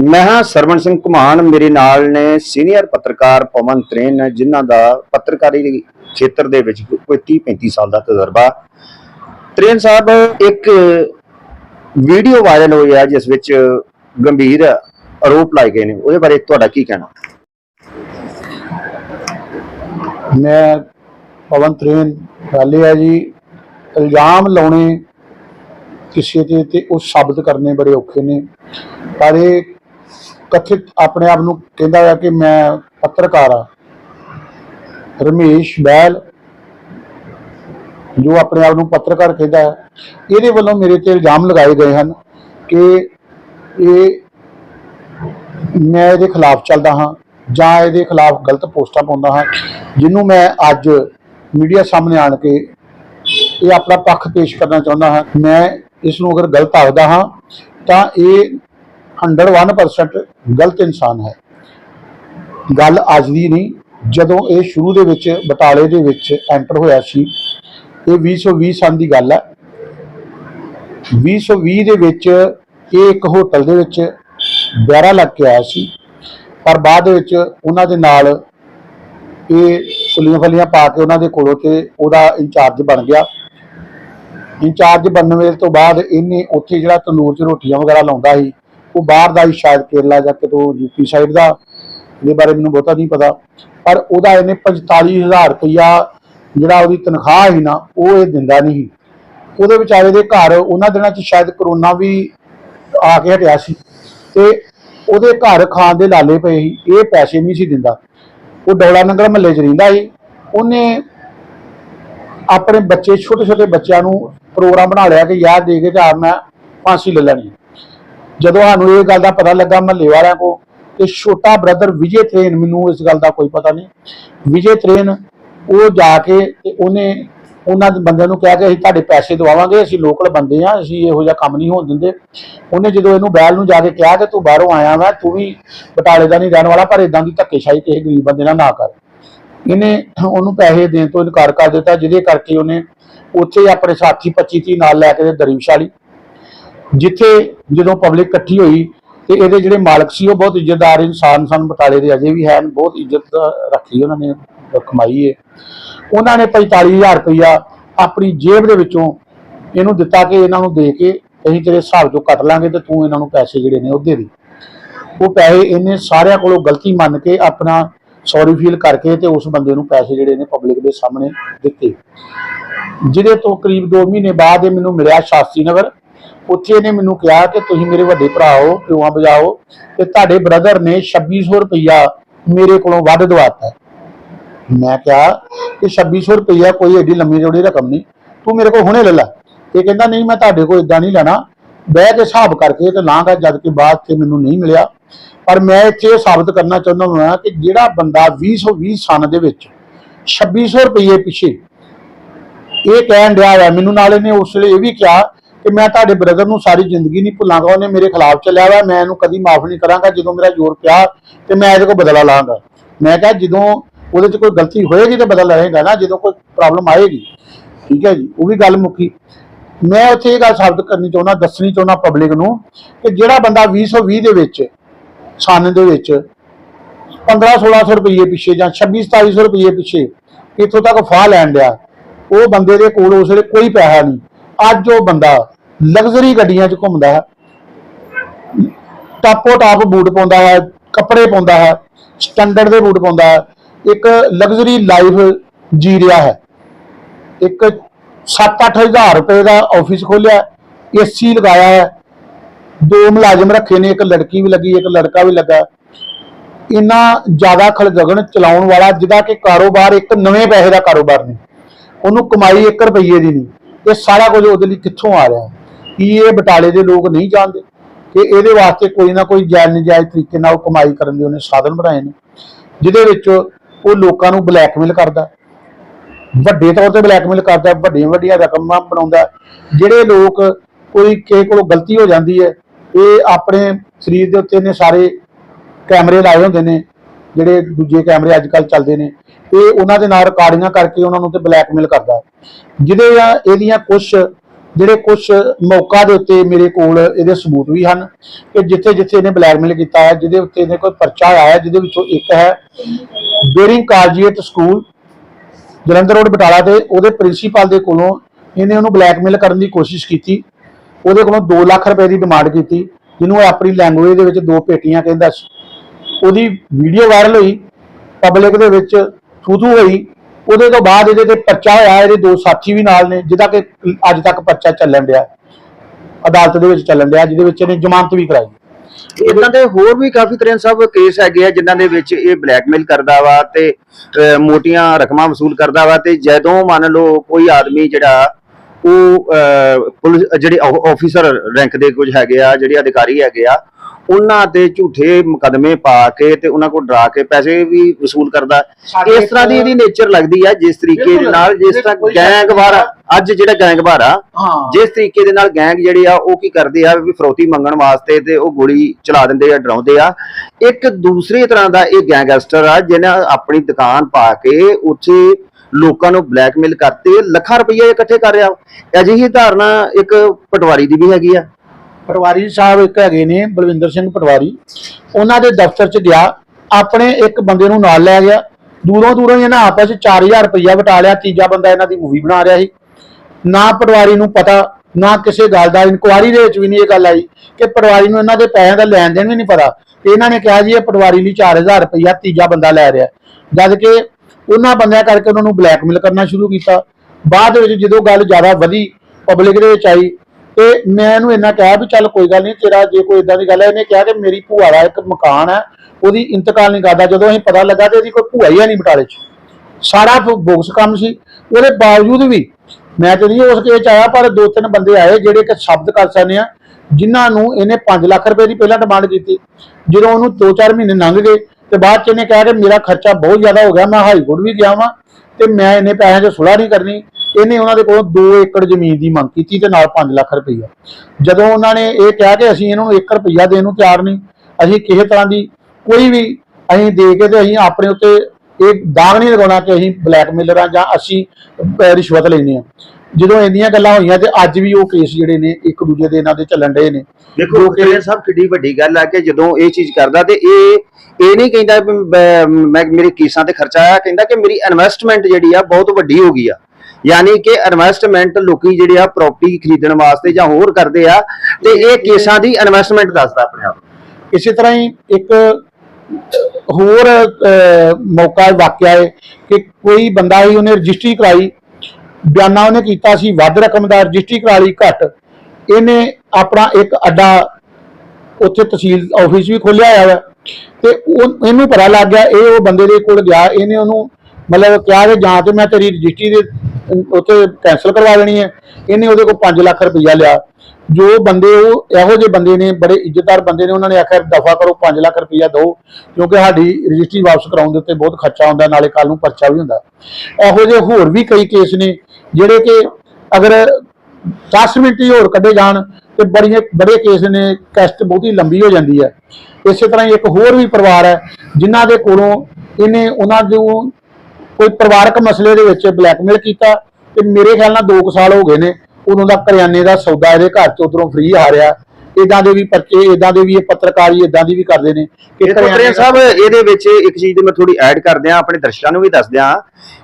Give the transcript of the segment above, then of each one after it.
ਮੈਂ ਹਾਂ ਸਰਵਣ ਸਿੰਘ ਘੁਮਾਨ, ਮੇਰੇ ਨਾਲ ਨੇ ਸੀਨੀਅਰ ਪੱਤਰਕਾਰ ਪਵਨ ਤ੍ਰੇਨ, ਜਿਨ੍ਹਾਂ ਦਾ ਪੱਤਰਕਾਰੀ ਖੇਤਰ ਦੇ ਵਿੱਚ ਕੋਈ 30 35 ਸਾਲ ਦਾ ਤਜਰਬਾ। ਤ੍ਰੇਨ ਸਾਹਿਬ, ਇੱਕ ਵੀਡੀਓ ਵਾਇਰਲ ਹੋਇਆ ਜਿਸ ਵਿੱਚ ਗੰਭੀਰ ਆਰੋਪ ਲਾਏ ਗਏ ਨੇ। ਉਹਦੇ ਬਾਰੇ ਤੁਹਾਡਾ ਕੀ ਕਹਿਣਾ? ਮੈਂ ਪਵਨ ਤ੍ਰੇਨ ਗੱਲ ਇਹ ਹੈ ਜੀ। ਇਲਜ਼ਾਮ ਲਾਉਣੇ ਕਿਸੇ ਤੇ ਤੇ ਉਹ ਸਾਬਤ ਕਰਨੇ ਬੜੇ ਔਖੇ ਨੇ। ਪਰ ਇਹ ਕਥਿਤ ਆਪਣੇ ਆਪ ਨੂੰ ਕਹਿੰਦਾ ਹੈ ਕਿ ਮੈਂ ਪੱਤਰਕਾਰ ਆ ਰਮੇਸ਼ ਬੈਲ, ਜੋ ਆਪਣੇ ਆਪ ਨੂੰ ਪੱਤਰਕਾਰ ਕਹਿੰਦਾ ਹੈ, ਇਹਦੇ ਵੱਲੋਂ ਮੇਰੇ ਤੇ ਇਲਜ਼ਾਮ ਲਗਾਏ ਗਏ ਹਨ ਕਿ ਇਹ ਮੈਂ ਇਹਦੇ ਖਿਲਾਫ ਚੱਲਦਾ ਹਾਂ ਜਾਂ ਇਹਦੇ ਖਿਲਾਫ ਗਲਤ ਪੋਸਟਾਂ ਪਾਉਂਦਾ ਹਾਂ, ਜਿਹਨੂੰ ਮੈਂ ਅੱਜ ਮੀਡੀਆ ਸਾਹਮਣੇ ਆਣ ਕੇ ਇਹ ਆਪਣਾ ਪੱਖ ਪੇਸ਼ ਕਰਨਾ ਚਾਹੁੰਦਾ ਹਾਂ। ਮੈਂ ਇਸ ਨੂੰ ਅਗਰ ਗਲਤ ਆਖਦਾ ਹਾਂ, ਤਾਂ ਇਹ 101% ਗਲਤ ਇਨਸਾਨ ਹੈ। ਗੱਲ ਅੱਜ ਦੀ ਨਹੀਂ, ਜਦੋਂ ਇਹ ਸ਼ੁਰੂ ਦੇ ਵਿੱਚ, ਬਟਾਲੇ ਦੇ ਵਿੱਚ ਐਂਟਰ ਹੋਇਆ ਸੀ, ਇਹ 2020 ਸਾਲ ਦੀ ਗੱਲ ਹੈ। 2020 ਦੇ ਵਿੱਚ ਇਹ ਇੱਕ ਹੋਟਲ ਦੇ ਵਿੱਚ ਬਿਆਰਾ ਲੱਗ ਕੇ ਆਇਆ ਸੀ, ਪਰ ਬਾਅਦ ਵਿੱਚ ਉਹਨਾਂ ਦੇ ਨਾਲ ਇਹ ਫੁੱਲੀਆਂ ਫਲੀਆਂ ਪਾ ਕੇ ਉਹਨਾਂ ਦੇ ਕੋਲੋਂ ਤੇ ਉਹਦਾ ਇੰਚਾਰਜ ਬਣ ਗਿਆ। ਇੰਚਾਰਜ ਬਣਨ ਵੇਲੇ ਤੋਂ ਬਾਅਦ ਇਹਨੇ ਉੱਥੇ ਜਿਹੜਾ ਤੰਦੂਰ 'ਚ ਰੋਟੀਆਂ ਵਗੈਰਾ ਲਾਉਂਦਾ ਸੀ ਉਹ ਬਾਹਰ ਦਾ ਹੀ ਸ਼ਾਇਦ ਕੇਰਲਾ ਜਾਂ ਕਿਤੋਂ ਯੂਪੀ ਸਾਈਡ ਦਾ, ਇਹਦੇ ਬਾਰੇ ਮੈਨੂੰ ਬਹੁਤਾ ਨਹੀਂ ਪਤਾ। ਪਰ ਉਹਦਾ ਇਹਨੇ 45000 ਰੁਪਇਆ ਜਿਹੜਾ ਉਹਦੀ ਤਨਖਾਹ ਸੀ ਨਾ, ਉਹ ਇਹ ਦਿੰਦਾ ਨਹੀਂ ਸੀ। ਉਹਦੇ ਵਿਚਾਰੇ ਦੇ ਘਰ, ਉਹਨਾਂ ਦਿਨਾਂ 'ਚ ਸ਼ਾਇਦ ਕਰੋਨਾ ਵੀ ਆ ਕੇ ਹਟਿਆ ਸੀ। ਤੇ ਉਹਦੇ ਘਰ ਖਾਣ ਦੇ ਲਾਲੇ ਪਏ ਸੀ, ਇਹ ਪੈਸੇ ਨਹੀਂ ਸੀ ਦਿੰਦਾ। ਉਹ ਡੌਲਾ ਨੰਗਲ ਮਹੱਲੇ 'ਚ ਰਹਿੰਦਾ ਸੀ। ਉਹਨੇ ਆਪਣੇ ਬੱਚੇ ਛੋਟੇ ਛੋਟੇ ਬੱਚਿਆਂ ਨੂੰ ਪ੍ਰੋਗਰਾਮ ਬਣਾ ਲਿਆ ਕਿ ਯਾਰ ਦੇ ਕੇ ਤੇ ਮੈਂ ਫਾਂਸੀ ਲੈ ਲੈਣੀ। ਜਦੋਂ ਸਾਨੂੰ ਇਹ ਗੱਲ ਦਾ ਪਤਾ ਲੱਗਾ ਮਹੱਲੇ ਵਾਲਿਆਂ ਕੋ ਤੇ ਛੋਟਾ ਬ੍ਰਦਰ ਵਿਜੇ ਤ੍ਰੇਨ, ਮੈਨੂੰ ਇਸ ਗੱਲ ਦਾ ਕੋਈ ਪਤਾ ਨਹੀਂ। ਵਿਜੇ ਤ੍ਰੇਨ, ਉਹ ਜਾ ਕੇ ਤੇ ਉਹਨੇ ਉਹਨਾਂ ਦੇ ਬੰਦਿਆਂ ਨੂੰ ਕਿਹਾ ਕਿ ਅਸੀਂ ਤੁਹਾਡੇ ਪੈਸੇ ਦਵਾਵਾਂਗੇ, ਅਸੀਂ ਲੋਕਲ ਬੰਦੇ ਆ ਅਸੀਂ ਇਹੋ ਜਿਹਾ ਕੰਮ ਨਹੀਂ ਹੋਣ ਦਿੰਦੇ। ਉਹਨੇ ਜਦੋਂ ਇਹਨੂੰ ਬੈਲ ਨੂੰ ਜਾ ਕੇ ਕਿਹਾ ਕਿ ਤੂੰ ਬਾਹਰੋਂ ਆਇਆ ਵਾ, ਤੂੰ ਵੀ ਬਟਾਲੇ ਦਾ ਨਹੀਂ ਰਹਿਣ ਵਾਲਾ, ਪਰ ਇਦਾਂ ਦੀ ਧੱਕੇਸ਼ਾਹੀ ਕਿਸੇ ਗਰੀਬ ਬੰਦੇ ਨਾਲ ਨਾ ਕਰ। ਇਹਨੇ ਉਹਨੂੰ ਪੈਸੇ ਦੇਣ ਤੋਂ ਇਨਕਾਰ ਕਰ ਦਿੱਤਾ, ਜਿਹਦੇ ਕਰਕੇ ਉਹਨੇ ਉੱਥੇ ਆਪਣੇ ਸਾਥੀ 25 ਤੀਹ ਨਾਲ ਲੈ ਕੇ ਤੇ ਦਰੀਵਸ਼ਾਲੀ ਜਿੱਥੇ ਜਦੋਂ ਪਬਲਿਕ ਇਕੱਠੀ ਹੋਈ ਤੇ ਇਹਦੇ ਜਿਹੜੇ ਮਾਲਕ ਸੀ, ਉਹ ਬਹੁਤ ਇੱਜ਼ਤਦਾਰ ਇਨਸਾਨ ਸਨ, ਬਟਾਲੇ ਦੇ ਅਜੇ ਵੀ ਹਨ, ਬਹੁਤ ਇੱਜ਼ਤ ਰੱਖੀ ਉਹਨਾਂ ਨੇ, ਕਮਾਈ ਹੈ ਉਹਨਾਂ ਨੇ 45000 ਰੁਪਇਆ ਆਪਣੀ ਜੇਬ ਦੇ ਵਿੱਚੋਂ ਇਹਨੂੰ ਦਿੱਤਾ ਕਿ ਇਹਨਾਂ ਨੂੰ ਦੇ ਕੇ ਅਸੀਂ ਤੇਰੇ ਹਿਸਾਬ ਚੋਂ ਕੱਟ ਲਾਂਗੇ ਤੇ ਤੂੰ ਇਹਨਾਂ ਨੂੰ ਪੈਸੇ ਜਿਹੜੇ ਨੇ ਉਹ ਦੇ ਦੇ। ਉਹ ਪੈਸੇ ਇਹਨੇ ਸਾਰਿਆਂ ਕੋਲੋਂ ਗਲਤੀ ਮੰਨ ਕੇ ਆਪਣਾ ਸੌਰੀ ਫੀਲ ਕਰਕੇ ਤੇ ਉਸ ਬੰਦੇ ਨੂੰ ਪੈਸੇ ਜਿਹੜੇ ਨੇ ਪਬਲਿਕ ਦੇ ਸਾਹਮਣੇ ਦਿੱਤੇ। ਜਿਹਦੇ ਤੋਂ ਕਰੀਬ 2 ਮਹੀਨੇ ਬਾਅਦ ਇਹ ਮੈਨੂੰ ਮਿਲਿਆ ਸ਼ਾਸਤਰੀ ਨਗਰ ਉੱਥੇ ਇਹਨੇ ਮੈਨੂੰ ਕਿਹਾ ਕਿ ਤੁਸੀਂ ਮੇਰੇ ਵੱਡੇ ਭਰਾ ਹੋ ਪਿਓਾਂ ਬਜਾਓ ਤੇ ਤੁਹਾਡੇ ਬ੍ਰਦਰ ਨੇ 2600 ਰੁਪਇਆ ਮੇਰੇ ਕੋਲੋਂ ਵੱਧ ਦਵਾਤਾ। ਮੈਂ ਕਿਹਾ ਕਿ 2600 ਰੁਪਇਆ ਕੋਈ ਐਡੀ ਲੰਮੀ ਜੋੜੀ ਰਕਮ ਨਹੀਂ, ਤੂੰ ਮੇਰੇ ਕੋਲ ਹੁਣੇ ਲੈ ਲੈ। ਇਹ ਕਹਿੰਦਾ, ਨਹੀਂ, ਮੈਂ ਤੁਹਾਡੇ ਕੋਲ ਇਦਾਂ ਨਹੀਂ ਲੈਣਾ। ਬਹਿ ਕੇ ਹਿਸਾਬ ਕਰਕੇ ਤੇ ਲਾਂਗਾ ਜਦ ਕਿ ਬਾਅਦ ਤੇ ਮੈਨੂੰ ਨਹੀਂ ਮਿਲਿਆ। ਪਰ ਮੈਂ ਇੱਥੇ ਸਾਬਤ ਕਰਨਾ ਚਾਹੁੰਦਾ ਹਾਂ ਕਿ ਜਿਹੜਾ ਬੰਦਾ 2020 ਸਨ ਦੇ ਵਿੱਚ 2600 ਰੁਪਏ ਪਿੱਛੇ, ਇਹ ਕਹਿਣ ਡਿਆ ਵਾ ਮੈਨੂੰ ਨਾਲ ਇਹਨੇ ਉਸ ਵੇਲੇ ਇਹ ਵੀ ਕਿਹਾ ਕਿ ਮੈਂ ਤੁਹਾਡੇ ਬ੍ਰਦਰ ਨੂੰ ਸਾਰੀ ਜ਼ਿੰਦਗੀ ਨਹੀਂ ਭੁੱਲਾਂਗਾ, ਉਹਨੇ ਮੇਰੇ ਖਿਲਾਫ ਚੱਲਿਆ ਵਾ, ਮੈਂ ਇਹਨੂੰ ਕਦੀ ਮਾਫ ਨਹੀਂ ਕਰਾਂਗਾ, ਜਦੋਂ ਮੇਰਾ ਜ਼ੋਰ ਪਿਆ ਤੇ ਮੈਂ ਇਹਦੇ ਕੋਲ ਬਦਲਾ ਲਾਂਗਾ। ਮੈਂ ਕਿਹਾ ਜਦੋਂ ਉਹਦੇ 'ਚ ਕੋਈ ਗਲਤੀ ਹੋਏਗੀ ਤਾਂ ਬਦਲਾ ਲਏਗਾ ਨਾ, ਜਦੋਂ ਕੋਈ ਪ੍ਰੋਬਲਮ ਆਏਗੀ। ਠੀਕ ਹੈ ਜੀ, ਉਹ ਵੀ ਗੱਲ ਮੁੱਕੀ। ਮੈਂ ਉੱਥੇ ਇਹ ਗੱਲ ਸਾਬਤ ਕਰਨੀ ਚਾਹੁੰਦਾ, ਦੱਸਣੀ ਚਾਹੁੰਦਾ ਪਬਲਿਕ ਨੂੰ ਕਿ ਜਿਹੜਾ ਬੰਦਾ 2020 ਦੇ ਵਿੱਚ, ਸਨ ਦੇ ਵਿੱਚ 15 1600 ਰੁਪਏ ਪਿੱਛੇ ਜਾਂ 26 2700 ਰੁਪਏ ਪਿੱਛੇ ਇੱਥੋਂ ਤੱਕ ਫਾਹ ਲੈਣ ਡਿਆ, ਉਹ ਬੰਦੇ ਦੇ ਕੋਲ ਉਸ ਵੇਲੇ ਕੋਈ ਪੈਸਾ ਨਹੀਂ। ਅੱਜ ਉਹ ਬੰਦਾ ਲਗਜ਼ਰੀ ਗੱਡੀਆਂ 'ਚ ਘੁੰਮਦਾ ਹੈ। ਟਾਪੋ ਟਾਪ ਬੂਟ ਪਾਉਂਦਾ ਹੈ, ਕੱਪੜੇ ਪਾਉਂਦਾ ਹੈ, ਸਟੈਂਡਰਡ ਦੇ ਬੂਟ ਪਾਉਂਦਾ ਹੈ। ਇੱਕ ਲਗਜ਼ਰੀ ਲਾਈਫ ਜੀ ਰਿਹਾ ਹੈ। ਇੱਕ 7-8000 ਰੁਪਏ ਦਾ ਆਫਿਸ ਖੋਲਿਆ ਏਸੀ ਲਗਾਇਆ ਹੈ। ਦੋ ਮੁਲਾਜ਼ਮ ਰੱਖੇ ਨੇ, ਇੱਕ ਲੜਕੀ ਵੀ ਲੱਗੀ, ਇੱਕ ਲੜਕਾ ਵੀ ਲੱਗਾ। ਇੰਨਾ ਜ਼ਿਆਦਾ ਖਲਗਗਨ ਚਲਾਉਣ ਵਾਲਾ, ਜਿਹਦਾ ਕਿ ਕਾਰੋਬਾਰ ਇੱਕ ਨਵੇਂ ਪੈਸੇ ਦਾ ਕਾਰੋਬਾਰ ਨਹੀਂ। ਉਹਨੂੰ ਕਮਾਈ 1 ਰੁਪਏ ਦੀ ਨਹੀਂ। ਇਹ ਸਾਰਾ ਕੁਝ ਉਹਦੇ ਲਈ ਕਿੱਥੋਂ ਆ ਰਿਹਾ ਕੀ ਇਹ ਬਟਾਲੇ ਦੇ ਲੋਕ ਨਹੀਂ ਜਾਣਦੇ ਕਿ ਇਹਦੇ ਵਾਸਤੇ ਕੋਈ ਨਾ ਕੋਈ ਜਾਇਜ਼ ਨਜਾਇਜ਼ ਤਰੀਕੇ ਨਾਲ ਉਹ ਕਮਾਈ ਕਰਨ ਦੇ ਉਹਨੇ ਸਾਧਨ ਬਣਾਏ ਨੇ, ਜਿਹਦੇ ਵਿੱਚ ਉਹ ਲੋਕਾਂ ਨੂੰ ਬਲੈਕਮੇਲ ਕਰਦਾ ਵੱਡੇ ਤੌਰ ਤੇ ਬਲੈਕਮੇਲ ਕਰਦਾ ਵੱਡੀਆਂ ਵੱਡੀਆਂ ਰਕਮਾਂ ਬਣਾਉਂਦਾ ਜਿਹੜੇ ਲੋਕ ਕੋਈ ਕਿਸੇ ਕੋਲੋਂ ਗਲਤੀ ਹੋ ਜਾਂਦੀ ਹੈ, ਇਹ ਆਪਣੇ ਸਰੀਰ ਦੇ ਉੱਤੇ ਨੇ ਸਾਰੇ ਕੈਮਰੇ ਲਾਏ ਹੁੰਦੇ ਨੇ ਜਿਹੜੇ ਦੂਜੇ ਕੈਮਰੇ ਅੱਜ ਕੱਲ ਚੱਲਦੇ ਨੇ, ਇਹ ਉਹਨਾਂ ਦੇ ਨਾਲ ਰਿਕਾਰਡਿੰਗਾਂ ਕਰਕੇ ਉਹਨਾਂ ਨੂੰ ਤੇ ਬਲੈਕਮੇਲ ਕਰਦਾ ਜਿਹਦੇ ਆ ਇਹਦੀਆਂ ਕੁਝ ਜਿਹੜੇ ਕੁਝ ਮੌਕਾ ਦੇ ਉੱਤੇ ਮੇਰੇ ਕੋਲ ਇਹਦੇ ਸਬੂਤ ਵੀ ਹਨ ਕਿ ਜਿੱਥੇ ਜਿੱਥੇ ਇਹਨੇ ਬਲੈਕਮੇਲ ਕੀਤਾ ਹੈ, ਜਿਹਦੇ ਉੱਤੇ ਇਹਨੇ ਕੋਈ ਪਰਚਾ ਆਇਆ ਜਿਹਦੇ ਵਿੱਚੋਂ ਇੱਕ ਹੈ Baring collegiate school, Jalandhar road Batala ਤੇ ਉਹਦੇ ਪ੍ਰਿੰਸੀਪਲ ਦੇ ਕੋਲੋਂ ਇਹਨੇ ਉਹਨੂੰ ਬਲੈਕਮੇਲ ਕਰਨ ਦੀ ਕੋਸ਼ਿਸ਼ ਕੀਤੀ। ਉਹਦੇ ਕੋਲੋਂ 2 ਲੱਖ ਰੁਪਏ ਦੀ ਡਿਮਾਂਡ ਕੀਤੀ, ਜਿਹਨੂੰ ਉਹ ਆਪਣੀ ਲੈਂਗੁਏਜ ਦੇ ਵਿੱਚ ਦੋ ਪੇਟੀਆਂ ਕਹਿੰਦਾ ਸੀ। ਉਹਦੀ ਵੀਡੀਓ ਵਾਇਰਲ ਹੋਈ ਪਬਲਿਕ ਦੇ ਵਿੱਚ ਥੂ-ਥੂ ਹੋਈ, ਉਹਦੇ ਤੋਂ ਬਾਅਦ ਇਹਦੇ ਤੇ ਪਰਚਾ ਹੋਇਆ, ਇਹਦੇ ਦੋ ਸਾਥੀ ਵੀ ਨਾਲ ਨੇ, ਜਿਹਦਾ ਕਿ ਅੱਜ ਤੱਕ ਪਰਚਾ ਚੱਲਣ ਡਿਆ, ਅਦਾਲਤ ਦੇ ਵਿੱਚ ਚੱਲਣ ਡਿਆ, ਜਿਹਦੇ ਵਿੱਚ ਇਹਨੇ ਜ਼ਮਾਨਤ ਵੀ ਕਰਾਈ। ਇਦਾਂ ਦੇ ਹੋਰ ਵੀ ਕਾਫੀ ਤਰ੍ਹਾਂ ਸਭ ਕੇਸ ਹੈਗੇ ਆ, ਜਿਨ੍ਹਾਂ ਦੇ ਵਿੱਚ ਇਹ ਬਲੈਕਮੇਲ ਕਰਦਾ ਵਾ ਤੇ ਮੋਟੀਆਂ ਰਕਮਾਂ ਵਸੂਲ ਕਰਦਾ ਵਾ ਤੇ ਜਦੋਂ ਮੰਨ ਲਓ ਕੋਈ ਆਦਮੀ ਜਿਹੜਾ, ਉਹ ਪੁਲਿਸ, ਜਿਹੜੇ ਆਫੀਸਰ ਰੈਂਕ ਦੇ ਕੁਝ ਹੈਗੇ ਆ, ਜਿਹੜੇ ਅਧਿਕਾਰੀ ਹੈਗੇ ਆ ਉਹਨਾਂ ਤੇ ਝੂਠੇ ਮੁਕਦਮੇ ਪਾ ਕੇ ਤੇ ਉਹਨਾਂ ਕੋਲ ਡਰਾ ਕੇ ਪੈਸੇ ਵੀ ਵਸੂਲ ਕਰਦਾ ਸਾਡੇ ਇਸ ਤਰ੍ਹਾਂ ਦੀ ਇਹਦੀ ਨੇਚਰ ਲੱਗਦੀ ਆ ਜਿਸ ਤਰੀਕੇ ਦੇ ਬਿਲਕੁਲ, ਨਾਲ ਜਿਸ ਤਰ੍ਹਾਂ ਕੋਈ ਸ਼ੱਕ ਅੱਜ ਜਿਹੜਾ ਗੈਂਗਵਾਰ ਆ ਹਾਂ। ਜਿਸ ਤਰੀਕੇ ਦੇ ਨਾਲ ਗੈਂਗ ਜਿਹੜੇ ਆ ਉਹ ਕੀ ਕਰਦੇ ਆ ਵੀ ਫਰੋਤੀ ਮੰਗਣ ਵਾਸਤੇ ਤੇ ਉਹ ਗੋਲੀ ਚਲਾ ਦਿੰਦੇ ਆ ਡਰਾਉਂਦੇ ਆ। ਇੱਕ ਦੂਸਰੀ ਤਰ੍ਹਾਂ ਦਾ ਇਹ ਗੈਂਗਸਟਰ ਆ ਜਿਹਨੇ ਆਪਣੀ ਦੁਕਾਨ ਪਾ ਕੇ ਉੱਥੇ ਲੋਕਾਂ ਨੂੰ ਬਲੈਕਮੇਲ ਕਰਤੇ ਲੱਖਾਂ ਰੁਪਏ ਇਕੱਠੇ ਕਰ ਰਿਹਾ। ਅਜਿਹੀ ਧਾਰਨਾ ਇੱਕ ਪਟਵਾਰੀ ਦੀ ਵੀ ਹੈਗੀ ਆ। ਪਟਵਾਰੀ ਸਾਹਿਬ ਇੱਕ ਹੈਗੇ ਨੇ, ਬਲਵਿੰਦਰ ਸਿੰਘ ਪਟਵਾਰੀ। ਉਹਨਾਂ ਦੇ ਦਫ਼ਤਰ 'ਚ ਗਿਆ, ਆਪਣੇ ਇੱਕ ਬੰਦੇ ਨੂੰ ਨਾਲ ਲੈ ਗਿਆ। ਦੂਰੋਂ ਦੂਰੋਂ ਇਹਨਾਂ ਆਪਸ 'ਚ 4000 ਰੁਪਈਆ ਵਟਾ ਲਿਆ, ਤੀਜਾ ਬੰਦਾ ਇਹਨਾਂ ਦੀ ਮੂਵੀ ਬਣਾ ਰਿਹਾ ਸੀ। ਨਾ ਪਟਵਾਰੀ ਨੂੰ ਪਤਾ, ਨਾ ਕਿਸੇ ਗੱਲ ਦਾ ਇਨਕੁਆਰੀ ਦੇ ਵਿੱਚ ਵੀ ਨਹੀਂ ਇਹ ਗੱਲ ਆਈ ਕਿ ਪਟਵਾਰੀ ਨੂੰ ਇਹਨਾਂ ਦੇ ਪੈਸਿਆਂ ਦਾ ਲੈਣ ਦੇਣ ਵੀ ਨਹੀਂ ਪਤਾ। ਤੇ ਇਹਨਾਂ ਨੇ ਕਿਹਾ ਜੀ, ਇਹ ਪਟਵਾਰੀ ਲਈ 4000 ਰੁਪਈਆ ਤੀਜਾ ਬੰਦਾ ਲੈ ਰਿਹਾ। ਜਦ ਕਿ ਉਹਨਾਂ ਬੰਦਿਆਂ ਕਰਕੇ ਉਹਨਾਂ ਨੂੰ ਬਲੈਕਮੇਲ ਕਰਨਾ ਸ਼ੁਰੂ ਕੀਤਾ। ਬਾਅਦ ਵਿੱਚ ਜਦੋਂ ਗੱਲ ਜ਼ਿਆਦਾ ਵਧੀ ਪਬਲਿਕ ਦੇ ਵਿੱਚ ਆਈ ਤੇ ਮੈਂ ਇਹਨੂੰ ਇੰਨਾ ਕਿਹਾ ਵੀ ਚੱਲ ਕੋਈ ਗੱਲ ਨਹੀਂ, ਤੇਰਾ ਜੇ ਕੋਈ ਇਦਾਂ ਦੀ ਗੱਲ ਹੈ, ਇਹਨੇ ਕਿਹਾ ਕਿ ਮੇਰੀ ਭੂਆ ਦਾ ਇੱਕ ਮਕਾਨ ਹੈ, ਉਹਦੀ ਇੰਤਕਾਲ ਨਹੀਂ ਕਰਦਾ, ਜਦੋਂ ਅਸੀਂ ਪਤਾ ਲੱਗਾ ਤੇ ਇਹਦੀ ਕੋਈ ਭੂਆ ਹੀ ਹੈ ਨਹੀਂ ਬਟਾਲੇ 'ਚ। ਸਾਰਾ ਬੋਕਸ ਕੰਮ ਸੀ। ਉਹਦੇ ਬਾਵਜੂਦ ਵੀ ਮੈਂ ਤੇ ਨਹੀਂ ਉਸ ਕੇਸ 'ਚ ਆਇਆ, ਪਰ ਦੋ ਤਿੰਨ ਬੰਦੇ ਆਏ ਜਿਹੜੇ ਕਿ ਸ਼ਬਦ ਕਰ ਸਕਦੇ ਆ, ਜਿਨ੍ਹਾਂ ਨੂੰ ਇਹਨੇ 5 ਲੱਖ ਰੁਪਏ ਦੀ ਪਹਿਲਾਂ ਡਿਮਾਂਡ ਕੀਤੀ। ਜਦੋਂ ਉਹਨੂੰ 2-4 ਮਹੀਨੇ ਲੰਘ ਗਏ, ਤੇ ਬਾਅਦ 'ਚ ਇਹਨੇ ਕਿਹਾ ਕਿ ਮੇਰਾ ਖਰਚਾ ਬਹੁਤ ਜ਼ਿਆਦਾ ਹੋ ਗਿਆ, ਮੈਂ ਹਾਈ ਕੋਰਟ ਵੀ ਗਿਆ ਵਾਂ, ਤੇ ਮੈਂ ਇੰਨੇ ਪੈਸਿਆਂ 'ਚ ਸੁਲਾ ਨਹੀਂ ਕਰਨੀ। ਇਹਨੇ ਉਹਨਾਂ ਦੇ ਕੋਲੋਂ 2 ਏਕੜ ਜ਼ਮੀਨ ਦੀ ਮੰਗ ਕੀਤੀ ਤੇ ਨਾਲ 5 ਲੱਖ ਰੁਪਈਆ। ਜਦੋਂ ਉਹਨਾਂ ਨੇ ਇਹ ਕਿਹਾ ਕਿ ਅਸੀਂ ਇਹਨਾਂ ਨੂੰ 1 ਰੁਪਈਆ ਦੇਣ ਨੂੰ ਤਿਆਰ ਨਹੀਂ ਅਸੀਂ ਕਿਸੇ ਤਰ੍ਹਾਂ ਦੀ ਕੋਈ ਵੀ ਅਸੀਂ ਦੇ ਕੇ ਤੇ ਅਸੀਂ ਆਪਣੇ ਉੱਤੇ ਇਹ ਦਾਗ ਨਹੀਂ ਲਗਾਉਣਾ ਕਿ ਅਸੀਂ ਬਲੈਕਮੇਲਰ ਆ ਜਾਂ ਅਸੀਂ ਰਿਸ਼ਵਤ ਲੈਣੀ ਆ। ਜਦੋਂ ਇੰਨੀਆਂ ਗੱਲਾਂ ਹੋਈਆਂ ਤੇ ਅੱਜ ਵੀ ਉਹ ਕੇਸ ਜਿਹੜੇ ਨੇ ਇੱਕ ਦੂਜੇ ਦੇ ਇਹਨਾਂ ਦੇ ਚੱਲਣ ਡਏ ਨੇ। ਦੇਖੋ ਜੋ ਕਿ- ਇਹ ਸਭ ਕਿੱਡੀ ਵੱਡੀ ਗੱਲ ਆ ਕਿ ਜਦੋਂ ਇਹ ਚੀਜ਼ ਕਰਦਾ ਤੇ ਇਹ ਇਹ ਨਹੀਂ ਕਹਿੰਦਾ ਮੈਂ- ਮੇਰੇ ਕੇਸਾਂ ਤੇ ਖਰਚਾ ਆਇਆ ਕਹਿੰਦਾ ਕਿ ਮੇਰੀ ਇਨਵੈਸਟਮੈਂਟ ਜਿਹੜੀ ਆ ਬਹੁਤ ਵੱਡੀ ਹੋ ਗਈ ਆ। ਯਾਨੀ ਕਿ ਇਨਵੈਸਟਮੈਂਟ ਲੋਕੀ ਜਿਹੜੇ ਆ ਪ੍ਰਾਪਰਟੀ ਖਰੀਦਣ ਵਾਸਤੇ ਜਾਂ ਹੋਰ ਕਰਦੇ ਆ, ਤੇ ਇਹ ਕੇਸਾਂ ਦੀ ਇਨਵੈਸਟਮੈਂਟ ਦੱਸਦਾ ਆਪਣੇ ਆਪ ਇਸੇ ਤਰ੍ਹਾਂ ਹੀ ਇੱਕ ਹੋਰ ਮੌਕਾ ਵਾਕਿਆ ਹੈ ਕਿ ਕੋਈ ਬੰਦਾ ਹੀ ਉਹਨੇ ਰਜਿਸਟਰੀ ਕਰਾਈ, ਬਿਆਨਾ ਉਹਨੇ ਕੀਤਾ ਸੀ, ਵੱਧ ਰਕਮ ਦਾ ਰਜਿਸਟਰੀ ਕਰਾ ਲਈ ਘੱਟ, ਇਹਨੇ ਆਪਣਾ ਇੱਕ ਅੱਡਾ ਉੱਥੇ ਤਹਿਸੀਲ ਆਫਿਸ ਵੀ ਖੋਲਿਆ ਹੋਇਆ ਤੇ ਉਹ, ਇਹਨੂੰ ਪਤਾ ਲੱਗ ਗਿਆ, ਇਹ ਉਹ ਬੰਦੇ ਦੇ ਕੋਲ ਗਿਆ, ਇਹਨੇ ਉਹਨੂੰ ਮਤਲਬ ਕਿਹਾ ਕਿ ਜਾਂ ਤੇ ਮੈਂ ਤੇਰੀ ਰਜਿਸਟਰੀ ਦੇ ਉੱਥੇ ਕੈਨਸਲ ਕਰਵਾ ਦੇਣੀ ਹੈ। ਇਹਨੇ ਉਹਦੇ ਕੋਲ 5 ਲੱਖ ਰੁਪਈਆ ਲਿਆ। ਜੋ ਬੰਦੇ ਉਹ ਇਹੋ ਜਿਹੇ ਬੰਦੇ ਨੇ, ਬੜੇ ਇੱਜ਼ਤਦਾਰ ਬੰਦੇ ਨੇ, ਉਹਨਾਂ ਨੇ ਆਖਿਆ, ਦਫਾ ਕਰੋ 5 ਲੱਖ ਰੁਪਈਆ ਦਿਓ, ਕਿਉਂਕਿ ਸਾਡੀ ਰਜਿਸਟਰੀ ਵਾਪਸ ਕਰਾਉਣ ਦੇ ਉੱਤੇ ਬਹੁਤ ਖਰਚਾ ਹੁੰਦਾ ਨਾਲੇ ਕੱਲ ਨੂੰ ਪਰਚਾ ਵੀ ਹੁੰਦਾ। ਇਹੋ ਜਿਹੇ ਹੋਰ ਵੀ ਕਈ ਕੇਸ ਨੇ, ਜਿਹੜੇ ਕਿ ਅਗਰ 10 ਮਿੰਟ ਹੀ ਹੋਰ ਕੱਢੇ ਜਾਣ, ਤੇ ਬੜੀਆਂ, ਬੜੇ ਕੇਸ ਨੇ, ਕੈਸਟ ਬਹੁਤੀ ਲੰਬੀ ਹੋ ਜਾਂਦੀ ਹੈ। ਇਸੇ ਤਰ੍ਹਾਂ ਹੀ ਇੱਕ ਹੋਰ ਵੀ ਪਰਿਵਾਰ ਹੈ, ਜਿਨ੍ਹਾਂ ਦੇ ਕੋਲੋਂ ਇਹਨੇ ਉਹਨਾਂ ਨੂੰ ਕੋਈ ਪਰਿਵਾਰਕ ਮਸਲੇ ਦੇ ਵਿੱਚ ਬਲੈਕਮੇਲ ਕੀਤਾ ਤੇ ਮੇਰੇ ਖਿਆਲ ਨਾਲ 2 ਸਾਲ ਹੋ ਗਏ ਨੇ। ਉਦੋਂ ਦਾ ਕਰਿਆਨੇ ਦਾ ਸੌਦਾ ਇਹਦੇ ਘਰ ਚ ਉਧਰੋਂ ਫ੍ਰੀ ਆ ਰਿਹਾ। ਇਦਾਂ ਦੇ ਵੀ ਪਰਚੇ ਇਦਾਂ ਦੇ ਵੀ ਇਹ ਪੱਤਰਕਾਰੀ ਇਦਾਂ ਦੀ ਵੀ ਕਰਦੇ ਨੇ ਕਿ ਦਾ- ਸਾਹਿਬ ਇਹਦੇ ਵਿੱਚ ਇੱਕ ਚੀਜ਼ ਦੀ ਮੈਂ ਥੋੜੀ ਐਡ ਕਰ ਦਿਆਂ ਆਪਣੇ ਦਰਸ਼ਕਾਂ ਨੂੰ ਵੀ ਦੱਸ ਦਿਆਂ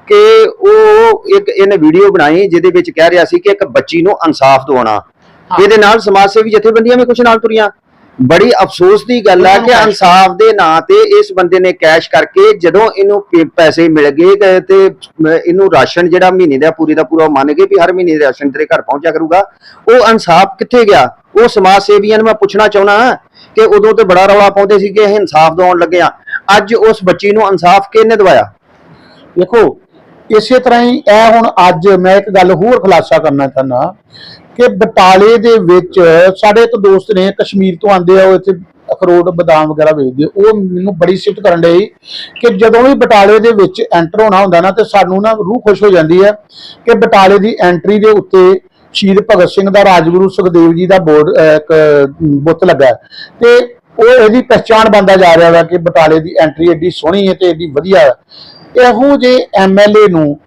ਕਿ ਉਹ ਇੱਕ ਇਹਨੇ ਵੀਡੀਓ ਬਣਾਈ ਜਿਹਦੇ ਵਿੱਚ ਕਹਿ ਰਿਹਾ ਸੀ ਕਿ ਇੱਕ ਬੱਚੀ ਨੂੰ ਇਨਸਾਫ ਦਿਵਾਉਣਾ। ਇਹਦੇ ਨਾਲ ਸਮਾਜ ਸੇਵੀ ਜਥੇਬੰਦੀਆਂ ਵੀ ਕੁਝ ਨਾਲ ਤੁਰੀਆਂ। ਬੜੀ ਅਫਸੋਸ ਦੀ ਗੱਲ ਹੈ ਕਿ ਇਨਸਾਫ ਦੇ ਨਾਂ ਤੇ ਇਸ ਬੰਦੇ ਨੇ ਕੈਸ਼ ਕਰਕੇ ਜਦੋਂ ਇਹਨੂੰ ਪੈਸੇ ਮਿਲ ਗਏ ਤੇ- ਤੇ ਇਹਨੂੰ ਰਾਸ਼ਨ ਜਿਹੜਾ ਮਹੀਨੇ ਦਾ ਪੂਰੀ ਦਾ ਪੂਰਾ ਮੰਨ ਗਏ ਵੀ ਹਰ ਮਹੀਨੇ ਦਾ ਰਾਸ਼ਨ ਤੇਰੇ ਘਰ ਪਹੁੰਚਿਆ ਕਰੂਗਾ। ਉਹ ਇਨਸਾਫ ਕਿੱਥੇ ਗਿਆ? ਉਹ ਸਮਾਜ ਸੇਵੀਆਂ ਨੂੰ ਮੈਂ ਪੁੱਛਣਾ ਚਾਹੁੰਦਾ ਕਿ ਉਦੋਂ ਤੇ ਬੜਾ ਰੌਲਾ ਪਾਉਂਦੇ ਸੀ ਕਿ ਇਹ ਇਨਸਾਫ ਦਿਵਾਉਣ ਲੱਗੇ ਆ ਅੱਜ ਉਸ ਬੱਚੀ ਨੂੰ ਇਨਸਾਫ ਕਿਹਨੇ ਦਵਾਇਆ? ਦੇਖੋ ਇਸੇ ਤਰ੍ਹਾਂ ਹੀ ਇਹ ਹੁਣ ਅੱਜ ਮੈਂ ਇੱਕ ਗੱਲ ਹੋਰ ਖੁਲਾਸਾ ਕਰਨਾ ਚਾਹੁੰਦਾ ਕਿ ਬਟਾਲੇ ਦੇ ਵਿੱਚ ਸਾਡੇ ਇੱਕ ਦੋਸਤ ਨੇ ਕਸ਼ਮੀਰ ਤੋਂ ਆਂਦੇ ਆ, ਉਹ ਇੱਥੇ ਅਖਰੋਟ ਬਦਾਮ ਵਗੈਰਾ ਵੇਚਦੇ ਉਹ ਮੈਨੂੰ ਬੜੀ ਸਿਫਤ ਕਰਨ ਡਏ ਕਿ ਜਦੋਂ ਵੀ ਬਟਾਲੇ ਦੇ ਵਿੱਚ ਐਂਟਰ ਹੋਣਾ ਹੁੰਦਾ ਨਾ, ਤੇ ਸਾਨੂੰ ਨਾ ਰੂਹ ਖੁਸ਼ ਹੋ ਜਾਂਦੀ ਹੈ ਕਿ ਬਟਾਲੇ ਦੀ ਐਂਟਰੀ ਦੇ ਉੱਤੇ ਸ਼ਹੀਦ ਭਗਤ ਸਿੰਘ ਦਾ, ਰਾਜਗੁਰੂ ਸੁਖਦੇਵ ਜੀ ਦਾ ਬੋਰਡ ਇੱਕ ਬੁੱਤ ਲੱਗਾ ਤੇ ਉਹ ਇਹਦੀ ਪਛਾਣ ਬੰਦਾ ਜਾ ਰਿਹਾ ਵਾ ਕਿ ਬਟਾਲੇ ਦੀ ਐਂਟਰੀ ਐਡੀ ਸੋਹਣੀ ਹੈ ਤੇ ਐਡੀ ਵਧੀਆ ਹੈ। ਇਹੋ ਜੇ ਐਮਐਲਏ ਨੂੰ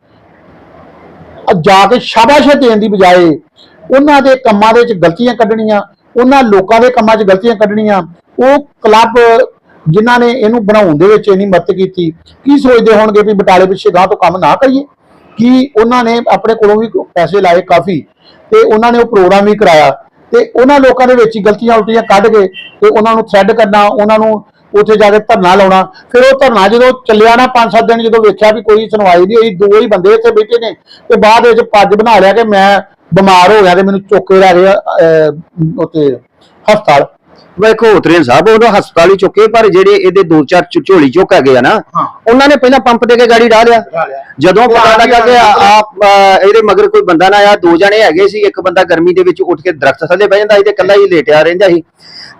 ਜਾ ਕੇ ਸ਼ਾਬਾਸ਼ ਦੇਣ ਦੀ ਬਜਾਏ ਉਹਨਾਂ ਦੇ ਕੰਮਾਂ ਦੇ ਵਿੱਚ ਗਲਤੀਆਂ ਕੱਢਣੀਆਂ, ਉਹਨਾਂ ਲੋਕਾਂ ਦੇ ਕੰਮਾਂ 'ਚ ਗਲਤੀਆਂ ਕੱਢਣੀਆਂ। ਉਹ ਕਲੱਬ ਜਿਨ੍ਹਾਂ ਨੇ ਇਹਨੂੰ ਬਣਾਉਣ ਦੇ ਵਿੱਚ ਇੰਨੀ ਮਦਦ ਕੀਤੀ, ਕੀ ਸੋਚਦੇ ਹੋਣਗੇ ਵੀ ਬਟਾਲੇ ਪਿੱਛੇ ਗਾਂ ਤੋਂ ਕੰਮ ਨਾ ਕਰੀਏ? ਕਿ ਉਹਨਾਂ ਨੇ ਆਪਣੇ ਕੋਲੋਂ ਵੀ ਪੈਸੇ ਲਾਏ ਕਾਫੀ, ਤੇ ਉਹਨਾਂ ਨੇ ਉਹ ਪ੍ਰੋਗਰਾਮ ਵੀ ਕਰਾਇਆ। ਤੇ ਉਹਨਾਂ ਲੋਕਾਂ ਦੇ ਵਿੱਚ ਹੀ ਗਲਤੀਆਂ ਉਲਟੀਆਂ ਕੱਢ ਕੇ ਤੇ ਉਹਨਾਂ ਨੂੰ ਥ੍ਰੈਡ ਕਰਨਾ, ਉਹਨਾਂ ਨੂੰ ਉੱਥੇ ਜਾ ਕੇ ਧਰਨਾ ਲਾਉਣਾ। ਫਿਰ ਉਹ ਧਰਨਾ ਜਦੋਂ ਚੱਲਿਆ ਨਾ 5-7 ਦਿਨ ਜਦੋਂ ਵੇਖਿਆ ਵੀ ਕੋਈ ਸੁਣਵਾਈ ਨਹੀਂ ਹੋਈ, ਦੋ ਹੀ ਬੰਦੇ ਇੱਥੇ ਬੈਠੇ ਨੇ, ਤੇ ਬਾਅਦ ਵਿੱਚ ਪੱਜ ਬਣਾ ਲਿਆ ਕਿ ਮੈਂ ਬਿਮਾਰ ਹੋ ਗਿਆ ਤੇ ਮੈਨੂੰ ਚੁੱਕ ਕੇ ਲੈ ਗਏ ਉੱਥੇ ਹਸਪਤਾਲ। ਵੇਖੋ ਤ੍ਰਿਨ ਸਾਹਿਬ ਉਹਨੂੰ ਹਸਪਤਾਲ ਹੀ ਚੁੱਕੇ ਪਰ ਜਿਹੜੇ ਇਹਦੇ ਦੋ ਚਾਰ ਝੋਲੀ ਚੁੱਕ ਹੈਗੇ ਆ ਨਾ। ਉਹਨਾਂ ਨੇ ਪਹਿਲਾਂ ਪੰਪ ਦੇ ਕੇ ਗਾੜੀ ਢਾ ਲਿਆ। ਜਦੋਂ ਪਤਾ ਲੱਗਾ ਕਿ ਆਪ ਇਹਦੇ ਮਗਰ ਕੋਈ ਬੰਦਾ ਨਾ ਆਇਆ ਦੋ ਜਣੇ ਹੈਗੇ ਸੀ ਇੱਕ ਬੰਦਾ ਗਰਮੀ ਦੇ ਵਿੱਚ ਉੱਠ ਕੇ ਦਰਖਤ ਥੱਲੇ ਬਹਿ ਜਾਂਦਾ ਸੀ ਤੇ ਇਕੱਲਾ ਹੀ ਲੇਟਿਆ ਰਹਿੰਦਾ ਸੀ।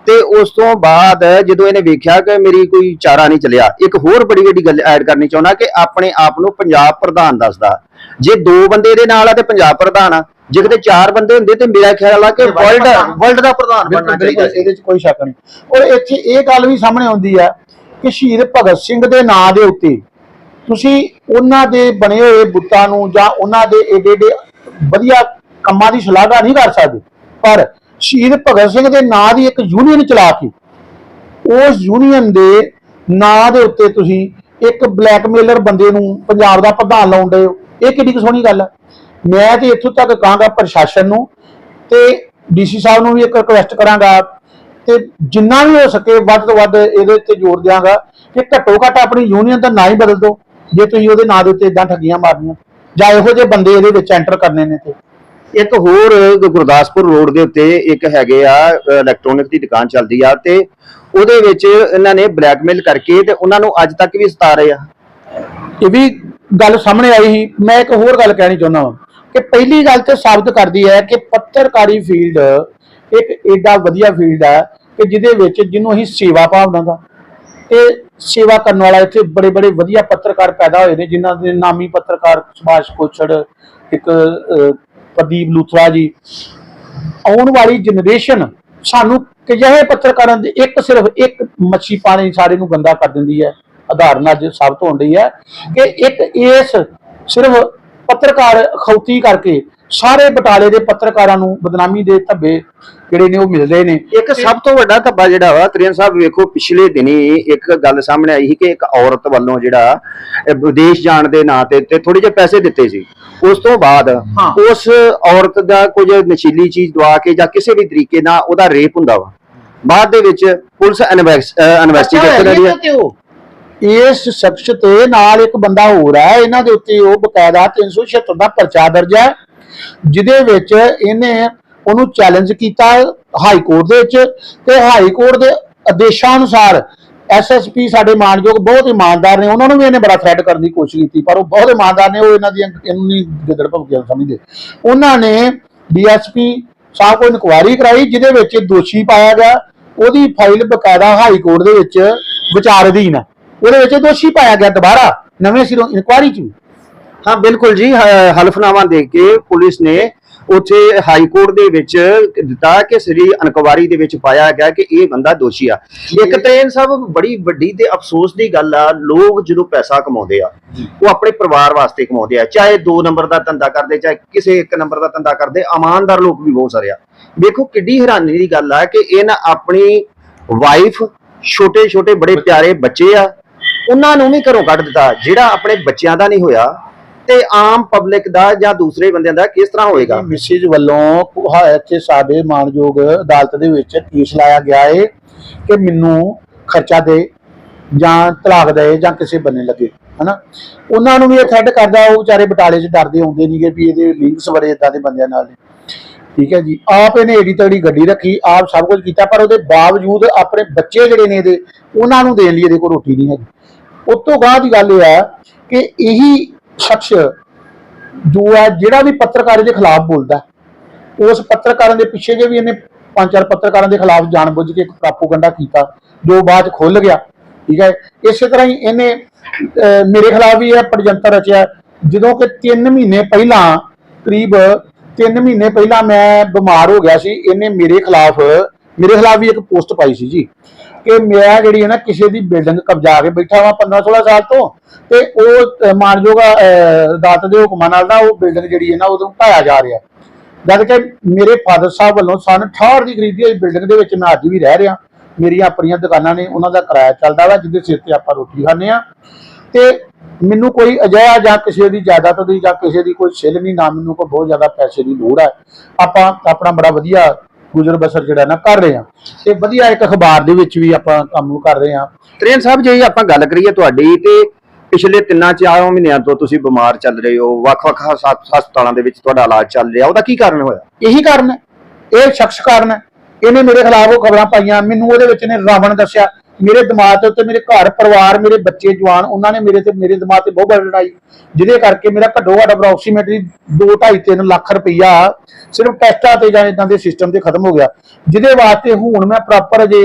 ਤੇ ਉਸ ਤੋਂ ਬਾਅਦ ਜਦੋਂ ਇਹਨੇ ਵੇਖਿਆ ਕਿ ਮੇਰੀ ਕੋਈ ਚਾਰਾ ਨਹੀਂ ਚੱਲਿਆ ਇੱਕ ਹੋਰ ਬੜੀ ਵੱਡੀ ਗੱਲ ਐਡ ਕਰਨੀ ਚਾਹੁੰਦਾ ਕਿ ਆਪਣੇ ਆਪ ਨੂੰ ਪੰਜਾਬ ਪ੍ਰਧਾਨ ਦੱਸਦਾ। ਜੇ ਦੋ ਬੰਦੇ ਇਹਦੇ ਨਾਲ ਆ ਤੇ ਪੰਜਾਬ ਪ੍ਰਧਾਨ ਆ। ਜੇ ਕਿਤੇ ਚਾਰ ਬੰਦੇ ਹੁੰਦੇ ਤੇ ਮੇਰਾ ਖਿਆਲ ਆ ਕਿ ਵਰਲਡ ਵਰਲਡ ਦਾ ਪ੍ਰਧਾਨ ਬਣਨਾ ਚਾਹੀਦਾ। ਸੀ ਇਹਦੇ 'ਚ ਕੋਈ ਸ਼ੱਕ ਨਹੀਂ। ਔਰ ਇੱਥੇ ਇਹ ਗੱਲ ਵੀ ਸਾਹਮਣੇ ਆਉਂਦੀ ਹੈ ਕਿ ਸ਼ਹੀਦ ਭਗਤ ਸਿੰਘ ਦੇ ਨਾਂ ਦੇ ਉੱਤੇ ਤੁਸੀਂ ਉਹਨਾਂ ਦੇ ਬਣੇ ਹੋਏ ਬੁੱਤਾਂ ਨੂੰ ਜਾਂ ਉਹਨਾਂ ਦੇ ਏਡੇ ਏਡੇ ਵਧੀਆ ਕੰਮਾਂ ਦੀ ਸ਼ਲਾਘਾ ਨਹੀਂ ਕਰ ਸਕਦੇ। ਪਰ ਸ਼ਹੀਦ ਭਗਤ ਸਿੰਘ ਦੇ ਨਾਂ ਦੀ ਇੱਕ ਯੂਨੀਅਨ ਚਲਾ ਕੇ ਉਸ ਯੂਨੀਅਨ ਦੇ ਨਾਂ ਦੇ ਉੱਤੇ ਤੁਸੀਂ ਇੱਕ ਬਲੈਕਮੇਲਰ ਬੰਦੇ ਨੂੰ ਪੰਜਾਬ ਦਾ ਪ੍ਰਧਾਨ ਲਾਉਣ ਦੇ ਹੋ। ਇਹ ਕਿੰਨੀ ਕੁ ਸੋਹਣੀ ਗੱਲ ਹੈ ਮੈਂ ਤੇ ਇੱਥੋਂ ਤੱਕ ਕਹਾਂਗਾ ਪ੍ਰਸ਼ਾਸਨ ਨੂੰ ਤੇ ਡੀਸੀ ਸਾਹਿਬ ਨੂੰ ਵੀ ਇੱਕ ਰਿਕੁਐਸਟ ਕਰਾਂਗਾ ਤੇ ਜਿੰਨਾ ਵੀ ਹੋ ਸਕੇ ਵੱਧ ਤੋਂ ਵੱਧ ਇਹਦੇ ਉੱਤੇ ਜ਼ੋਰ ਦਿਆਂਗਾ ਕਿ ਘੱਟੋ ਘੱਟ ਆਪਣੀ ਯੂਨੀਅਨ ਦਾ ਨਾਂ ਹੀ ਬਦਲ ਦਿਓ ਜੇ ਤੁਸੀਂ ਉਹਦੇ ਨਾਂ ਦੇ ਉੱਤੇ ਇਦਾਂ ਠੱਗੀਆਂ ਮਾਰਨੀਆਂ ਜਾਂ ਇਹੋ ਜਿਹੇ ਬੰਦੇ ਇਹਦੇ ਵਿੱਚ ਐਂਟਰ ਕਰਨੇ ਨੇ ਤੇ। ਇੱਕ ਹੋਰ ਗੁਰਦਾਸਪੁਰ ਰੋਡ ਦੇ ਉੱਤੇ ਇੱਕ ਹੈਗੇ ਆ ਇਲੈਕਟ੍ਰੋਨਿਕ ਦੀ ਦੁਕਾਨ ਚੱਲਦੀ ਆ ਤੇ ਉਹਦੇ ਵਿੱਚ ਇਹਨਾਂ ਨੇ ਬਲੈਕਮੇਲ ਕਰਕੇ ਤੇ ਉਹਨਾਂ ਨੂੰ ਅੱਜ ਤੱਕ ਵੀ ਸਤਾ ਰਹੇ ਆ। ਇਹ ਵੀ ਗੱਲ ਸਾਹਮਣੇ ਆਈ ਸੀ। ਮੈਂ ਇੱਕ ਹੋਰ ਗੱਲ ਕਹਿਣੀ ਚਾਹੁੰਦਾ ਹਾਂ ਕਿ ਪਹਿਲੀ ਗੱਲ ਤੇ ਸਾਬਤ ਕਰਦੀ ਹੈ ਕਿ ਪੱਤਰਕਾਰੀ ਫੀਲਡ ਇੱਕ ਏਡਾ ਵਧੀਆ ਫੀਲਡ ਹੈ ਕਿ ਜਿਹਦੇ ਵਿੱਚ ਜਿਹਨੂੰ ਅਸੀਂ ਸੇਵਾ ਭਾਵਨਾ ਦਾ ਤੇ ਸੇਵਾ ਕਰਨ ਵਾਲਾ ਇੱਥੇ ਬੜੇ ਬੜੇ ਵਧੀਆ ਪੱਤਰਕਾਰ ਪੈਦਾ ਹੋਏ ਨੇ, ਜਿਨ੍ਹਾਂ ਦੇ ਨਾਮੀ ਪੱਤਰਕਾਰ ਸੁਭਾਸ਼ ਕੋਛੜ, ਇੱਕ ਪ੍ਰਦੀਪ ਲੂਥਰਾ ਜੀ। ਆਉਣ ਵਾਲੀ ਜਨਰੇਸ਼ਨ ਸਾਨੂੰ ਕਿਹੜੇ ਪੱਤਰਕਾਰਾਂ ਦੇ ਇੱਕ ਸਿਰਫ ਇੱਕ ਮੱਛੀ ਪਾਣੀ ਸਾਰੇ ਨੂੰ ਗੰਦਾ ਕਰ ਦਿੰਦੀ ਹੈ। ਆਧਾਰਨ ਅੱਜ ਸਾਬਤ ਹੋਣ ਰਹੀ ਹੈ ਕਿ ਇੱਕ ਇਸ ਸਿਰਫ ਪੱਤਰਕਾਰ ਖੌਤੀ ਕਰਕੇ ਸਾਰੇ ਬਟਾਲੇ ਦੇ ਪੱਤਰਕਾਰਾਂ ਨੂੰ ਬਦਨਾਮੀ ਦੇ ਧੱਬੇ ਜਿਹੜੇ ਨੇ ਉਹ ਮਿਲ ਰਹੇ ਨੇ। ਇੱਕ ਸਭ ਤੋਂ ਵੱਡਾ ਧੱਬਾ ਜਿਹੜਾ ਵਾ ਤ੍ਰਿਨ ਸਾਹਿਬ ਵੇਖੋ ਪਿਛਲੇ ਦਿਨੀ ਇੱਕ ਗੱਲ ਸਾਹਮਣੇ ਆਈ ਸੀ ਕਿ ਇੱਕ ਔਰਤ ਵੱਲੋਂ ਜਿਹੜਾ ਵਿਦੇਸ਼ ਜਾਣ ਦੇ ਨਾਂ ਤੇ ਤੇ ਥੋੜੇ ਜਿਹੇ ਪੈਸੇ ਦਿੱਤੇ ਸੀ। ਉਸ ਤੋਂ ਬਾਅਦ। ਉਸ ਔਰਤ ਦਾ ਕੁਝ ਨਸ਼ੀਲੀ ਚੀਜ਼ ਦਵਾ ਕੇ ਜਾਂ ਕਿਸੇ ਵੀ ਤਰੀਕੇ ਨਾਲ ਉਹਦਾ ਰੇਪ ਹੁੰਦਾ ਵਾ। ਬਾਅਦ ਦੇ ਵਿੱਚ ਪੁਲਿਸ ਇਨਵੈਸਟੀਗੇਸ਼ਨ ਕਰੀ ਹੈ ਇਸ ਸ਼ਖਸ ਤੇ ਨਾਲ ਇੱਕ ਬੰਦਾ ਹੋਰ ਹੈ, ਇਹਨਾਂ ਦੇ ਉੱਤੇ ਉਹ ਬਕਾਇਦਾ 376 ਦਾ ਪਰਚਾ ਦਰਜ ਹੈ, ਜਿਹਦੇ ਵਿੱਚ ਇਹਨੇ ਉਹਨੂੰ ਚੈਲੰਜ ਕੀਤਾ ਹਾਈ ਕੋਰਟ ਦੇ ਵਿੱਚ ਤੇ ਹਾਈ ਕੋਰਟ ਦੇ ਆਦੇਸ਼ਾਂ ਅਨੁਸਾਰ ਐਸਐਸਪੀ ਸਾਡੇ ਮਾਨਯੋਗ ਬਹੁਤ ਇਮਾਨਦਾਰ ਨੇ, ਉਹਨਾਂ ਨੂੰ ਵੀ ਇਹਨੇ ਬੜਾ ਥ੍ਰੈਟ ਕਰਨ ਦੀ ਕੋਸ਼ਿਸ਼ ਕੀਤੀ, ਪਰ ਉਹ ਬਹੁਤ ਇਮਾਨਦਾਰ ਨੇ, ਉਹ ਇਹਨਾਂ ਦੀ ਇਹਨੂੰ ਨਹੀਂ ਗਿੱਦੜ ਭੁਗਤਿਆ ਸਮਝਦੇ। ਉਹਨਾਂ ਨੇ ਡੀਐਸਪੀ ਸਾਹਿਬ ਕੋਲ ਇਨਕੁਆਇਰੀ ਕਰਾਈ, ਜਿਹਦੇ ਵਿੱਚ ਦੋਸ਼ੀ ਪਾਇਆ ਗਿਆ, ਉਹਦੀ ਫਾਈਲ ਬਕਾਇਦਾ ਹਾਈ ਕੋਰਟ ਦੇ ਵਿੱਚ ਵਿਚਾਰ ਅਧੀਨ ਹੈ। ਉਹਦੇ ਵਿੱਚ ਦੋਸ਼ੀ ਪਾਇਆ ਗਿਆ ਦੁਬਾਰਾ ਨਵੇਂ ਸਿਰੋਂ ਇਨਕੁਆਇਰੀ ਚ। ਹਾਂ ਬਿਲਕੁਲ ਜੀ ਹਲਫਨਾਮਾ ਦੇ ਕੇ ਪੁਲਿਸ ਨੇ ਉੱਥੇ ਹਾਈ ਕੋਰਟ ਦੇ ਵਿੱਚ ਦਿੱਤਾ ਕਿ ਸ੍ਰੀ ਅਨਕਵਾਰੀ ਦੇ ਵਿੱਚ ਪਾਇਆ ਗਿਆ ਕਿ ਇਹ ਬੰਦਾ ਦੋਸ਼ੀ ਆ। ਇੱਕ ਟ੍ਰੇਨ ਸਭ ਬੜੀ ਵੱਡੀ ਤੇ ਅਫਸੋਸ ਦੀ ਗੱਲ ਆ ਲੋਕ ਜਦੋਂ ਪੈਸਾ ਕਮਾਉਂਦੇ ਆ ਉਹ ਆਪਣੇ ਪਰਿਵਾਰ ਵਾਸਤੇ ਕਮਾਉਂਦੇ ਆ ਚਾਹੇ 2 ਨੰਬਰ ਦਾ ਧੰਦਾ ਕਰਦੇ ਚਾਹੇ ਕਿਸੇ ਇੱਕ ਨੰਬਰ ਦਾ ਧੰਦਾ ਕਰਦੇ ਇਮਾਨਦਾਰ ਲੋਕ ਵੀ ਬਹੁਤ ਸਾਰੇ ਆ। ਵੇਖੋ ਕਿੱਡੀ ਹੈਰਾਨੀ ਦੀ ਗੱਲ ਆ ਕਿ ਇਹਨਾਂ ਆਪਣੀ ਵਾਈਫ ਛੋਟੇ ਛੋਟੇ ਬੜੇ ਪਿਆਰੇ ਬੱਚੇ ਆ ਉਹਨਾਂ ਨੂੰ ਵੀ ਘਰੋਂ ਕੱਢ ਦਿੱਤਾ। ਜਿਹੜਾ ਆਪਣੇ ਬੱਚਿਆਂ ਦਾ ਨਹੀਂ ਹੋਇਆ ਤੇ ਆਮ ਪਬਲਿਕ ਦਾ ਜਾਂ ਦੂਸਰੇ ਬੰਦਿਆਂ ਦਾ ਕਿਸ ਤਰ੍ਹਾਂ ਹੋਏਗਾ? ਮਿਸਿਜ ਵੱਲੋਂ ਕੁਹਾ- ਇੱਥੇ ਸਾਡੇ ਮਾਨਯੋਗ ਅਦਾਲਤ ਦੇ ਵਿੱਚ ਕੇਸ ਲਾਇਆ ਗਿਆ ਹੈ ਕਿ ਮੈਨੂੰ ਖਰਚਾ ਦੇ ਜਾਂ ਤਲਾਕ ਦੇ ਜਾਂ ਕਿਸੇ ਬੰਨੇ ਲੱਗੇ, ਹਨਾ? ਉਹਨਾਂ ਨੂੰ ਵੀ ਇਹ ਥ੍ਰੈਡ ਕਰਦਾ, ਉਹ ਵਿਚਾਰੇ ਬਟਾਲੇ 'ਚ ਡਰਦੇ ਆਉਂਦੇ ਨਹੀਂਗੇ ਵੀ ਇਹਦੇ ਲਿੰਕਸ ਬੜੇ ਇਦਾਂ ਦੇ ਬੰਦਿਆਂ ਨਾਲ ਨੇ। ਠੀਕ ਹੈ ਜੀ, ਆਪ ਇਹਨੇ ਏਡੀ ਤੜੀ ਗੱਡੀ ਰੱਖੀ, ਆਪ ਸਭ ਕੁਝ ਕੀਤਾ, ਪਰ ਉਹਦੇ ਬਾਵਜੂਦ ਆਪਣੇ ਬੱਚੇ ਜਿਹੜੇ ਨੇ ਇਹਦੇ, ਉਹਨਾਂ ਨੂੰ ਦੇਣ ਲਈ ਇਹਦੇ ਕੋਲ ਰੋਟੀ ਨਹੀਂ ਹੈਗੀ। ਉਸ ਤੋਂ ਬਾਅਦ ਗੱਲ ਇਹ ਹੈ ਕਿ ਇਹੀ ਸ਼ਖਸ ਜੋ ਹੈ ਜਿਹੜਾ ਵੀ ਪੱਤਰਕਾਰੀ ਦੇ ਖਿਲਾਫ ਬੋਲਦਾ ਉਸ ਪੱਤਰਕਾਰਾਂ ਦੇ ਪਿੱਛੇ ਜੇ ਵੀ ਇਹਨੇ ਪੰਜ ਚਾਰ ਪੱਤਰਕਾਰਾਂ ਦੇ ਖਿਲਾਫ ਜਾਣਬੁੱਝ ਕੇ ਇੱਕ ਪ੍ਰਾਪੋਗੰਡਾ ਕੀਤਾ, ਜੋ ਬਾਅਦ 'ਚ ਖੁੱਲ ਗਿਆ, ਠੀਕ ਹੈ? ਇਸੇ ਤਰ੍ਹਾਂ ਹੀ ਇਹਨੇ ਮੇਰੇ ਖਿਲਾਫ ਵੀ ਇਹ ਪੜਜੰਤਰ ਰਚਿਆ। ਜਦੋਂ ਕਿ 3 ਮਹੀਨੇ ਪਹਿਲਾਂ, ਕਰੀਬ 3 ਮਹੀਨੇ ਪਹਿਲਾਂ ਮੈਂ ਬਿਮਾਰ ਹੋ ਗਿਆ ਸੀ, ਇਹਨੇ ਮੇਰੇ ਖਿਲਾਫ ਮੇਰੇ ਖਿਲਾਫ ਵੀ ਇੱਕ ਪੋਸਟ ਪਾਈ ਸੀ ਜੀ। ਕਿ ਮੈਂ ਜਿਹੜੀ ਹੈ ਨਾ ਕਿਸੇ ਦੀ ਬਿਲਡਿੰਗ ਕਬਜ਼ਾ ਕੇ ਬੈਠਾ ਵਾਂ 15 16 ਸਾਲ ਤੋਂ। ਤੇ ਉਹ ਮਾਨਯੋਗ ਅਹ, ਅਦਾਲਤ ਦੇ ਹੁਕਮਾਂ ਨਾਲ ਨਾ ਉਹ ਬਿਲਡਿੰਗ ਜਿਹੜੀ ਹੈ ਨਾ ਉਦੋਂ ਢਾਇਆ ਜਾ ਰਿਹਾ। ਜਦ ਕਿ ਮੇਰੇ ਫਾਦਰ ਸਾਹਿਬ ਵੱਲੋਂ ਸਨ 68 ਦੀ ਖਰੀਦੀ ਹੋਈ ਬਿਲਡਿੰਗ ਦੇ ਵਿੱਚ ਮੈਂ ਅੱਜ ਵੀ ਰਹਿ ਰਿਹਾ। ਮੇਰੀਆਂ ਆਪਣੀਆਂ ਦੁਕਾਨਾਂ ਨੇ ਉਹਨਾਂ ਦਾ ਕਿਰਾਇਆ ਚੱਲਦਾ ਵਾ ਜਿਹਦੇ ਸਿਰ ਤੇ ਆਪਾਂ ਰੋਟੀ ਖਾਂਦੇ ਆ ਤੇ ਮੈਨੂੰ ਕੋਈ ਅਜਿਹਾ ਜਾਂ ਕਿਸੇ ਦੀ ਜਾਇਦਾਦ ਦੀ ਜਾਂ ਕਿਸੇ ਦੀ ਕੋਈ ਛਿੱਲ ਨਹੀਂ ਨਾ ਮੈਨੂੰ ਕੋਈ ਬਹੁਤ ਜ਼ਿਆਦਾ ਪੈਸੇ ਦੀ ਲੋੜ ਹੈ ਆਪਾਂ ਆਪਣਾ ਬੜਾ ਵਧੀਆ ਗੁਜ਼ਰ ਬਸਰ ਜਿਹੜਾ ਨਾ ਕਰ ਰਹੇ ਆ। ਤੇ ਵਧੀਆ ਇੱਕ ਅਖਬਾਰ ਦੇ ਵਿੱਚ ਵੀ ਆਪਾਂ ਕੰਮ ਕਰ ਰਹੇ ਆ। ਤ੍ਰੇਨ ਸਾਹਿਬ, ਜੇ ਆਪਾਂ ਗੱਲ ਕਰੀਏ ਤੁਹਾਡੀ, ਤੇ ਪਿਛਲੇ ਤਿੰਨਾਂ ਚਾਰਾਂ ਮਹੀਨਿਆਂ ਤੋਂ ਤੁਸੀਂ ਬਿਮਾਰ ਚੱਲ ਰਹੇ ਹੋ। ਵੱਖ-ਵੱਖ ਹਸ- ਹਸਪਤਾਲਾਂ ਦੇ ਵਿੱਚ ਤੁਹਾਡਾ ਇਲਾਜ ਚੱਲ ਰਿਹਾ। ਉਹਦਾ ਕੀ ਕਾਰਨ ਹੋਇਆ? ਇਹੀ ਕਾਰਨ ਹੈ। ਇਹ ਸ਼ਖਸ ਕਾਰਨ ਹੈ। ਇਹਨੇ ਮੇਰੇ ਖਿਲਾਫ ਉਹ ਖਬਰਾਂ ਪਾਈਆਂ। ਮੈਨੂੰ ਉਹਦੇ ਵਿੱਚ ਨੇ ਰਾਵਣ ਦੱਸਿਆ। ਮੇਰੇ ਦਿਮਾਗ ਦੇ ਉੱਤੇ ਮੇਰੇ ਘਰ ਪਰਿਵਾਰ, ਮੇਰੇ ਬੱਚੇ, ਜਵਾਨ, ਉਹਨਾਂ ਨੇ ਮੇਰੇ ਤੇ, ਮੇਰੇ ਦਿਮਾਗ ਤੇ ਬਹੁਤ ਬੜੀ ਲੜਾਈ। ਜਿਹਦੇ ਕਰਕੇ ਮੇਰਾ ਘੱਟੋ ਘੱਟ ਅਪਰੋਕਸੀਮੇਟਲੀ 2 2.5 3 ਲੱਖ ਰੁਪਈਆ ਸਿਰਫ ਟੈਸਟਾਂ ਤੇ ਜਾਂ ਇਦਾਂ ਦੇ ਸਿਸਟਮ ਤੇ ਖਤਮ ਹੋ ਗਿਆ। ਜਿਹਦੇ ਵਾਸਤੇ ਹੁਣ ਮੈਂ ਪ੍ਰੋਪਰ ਜੇ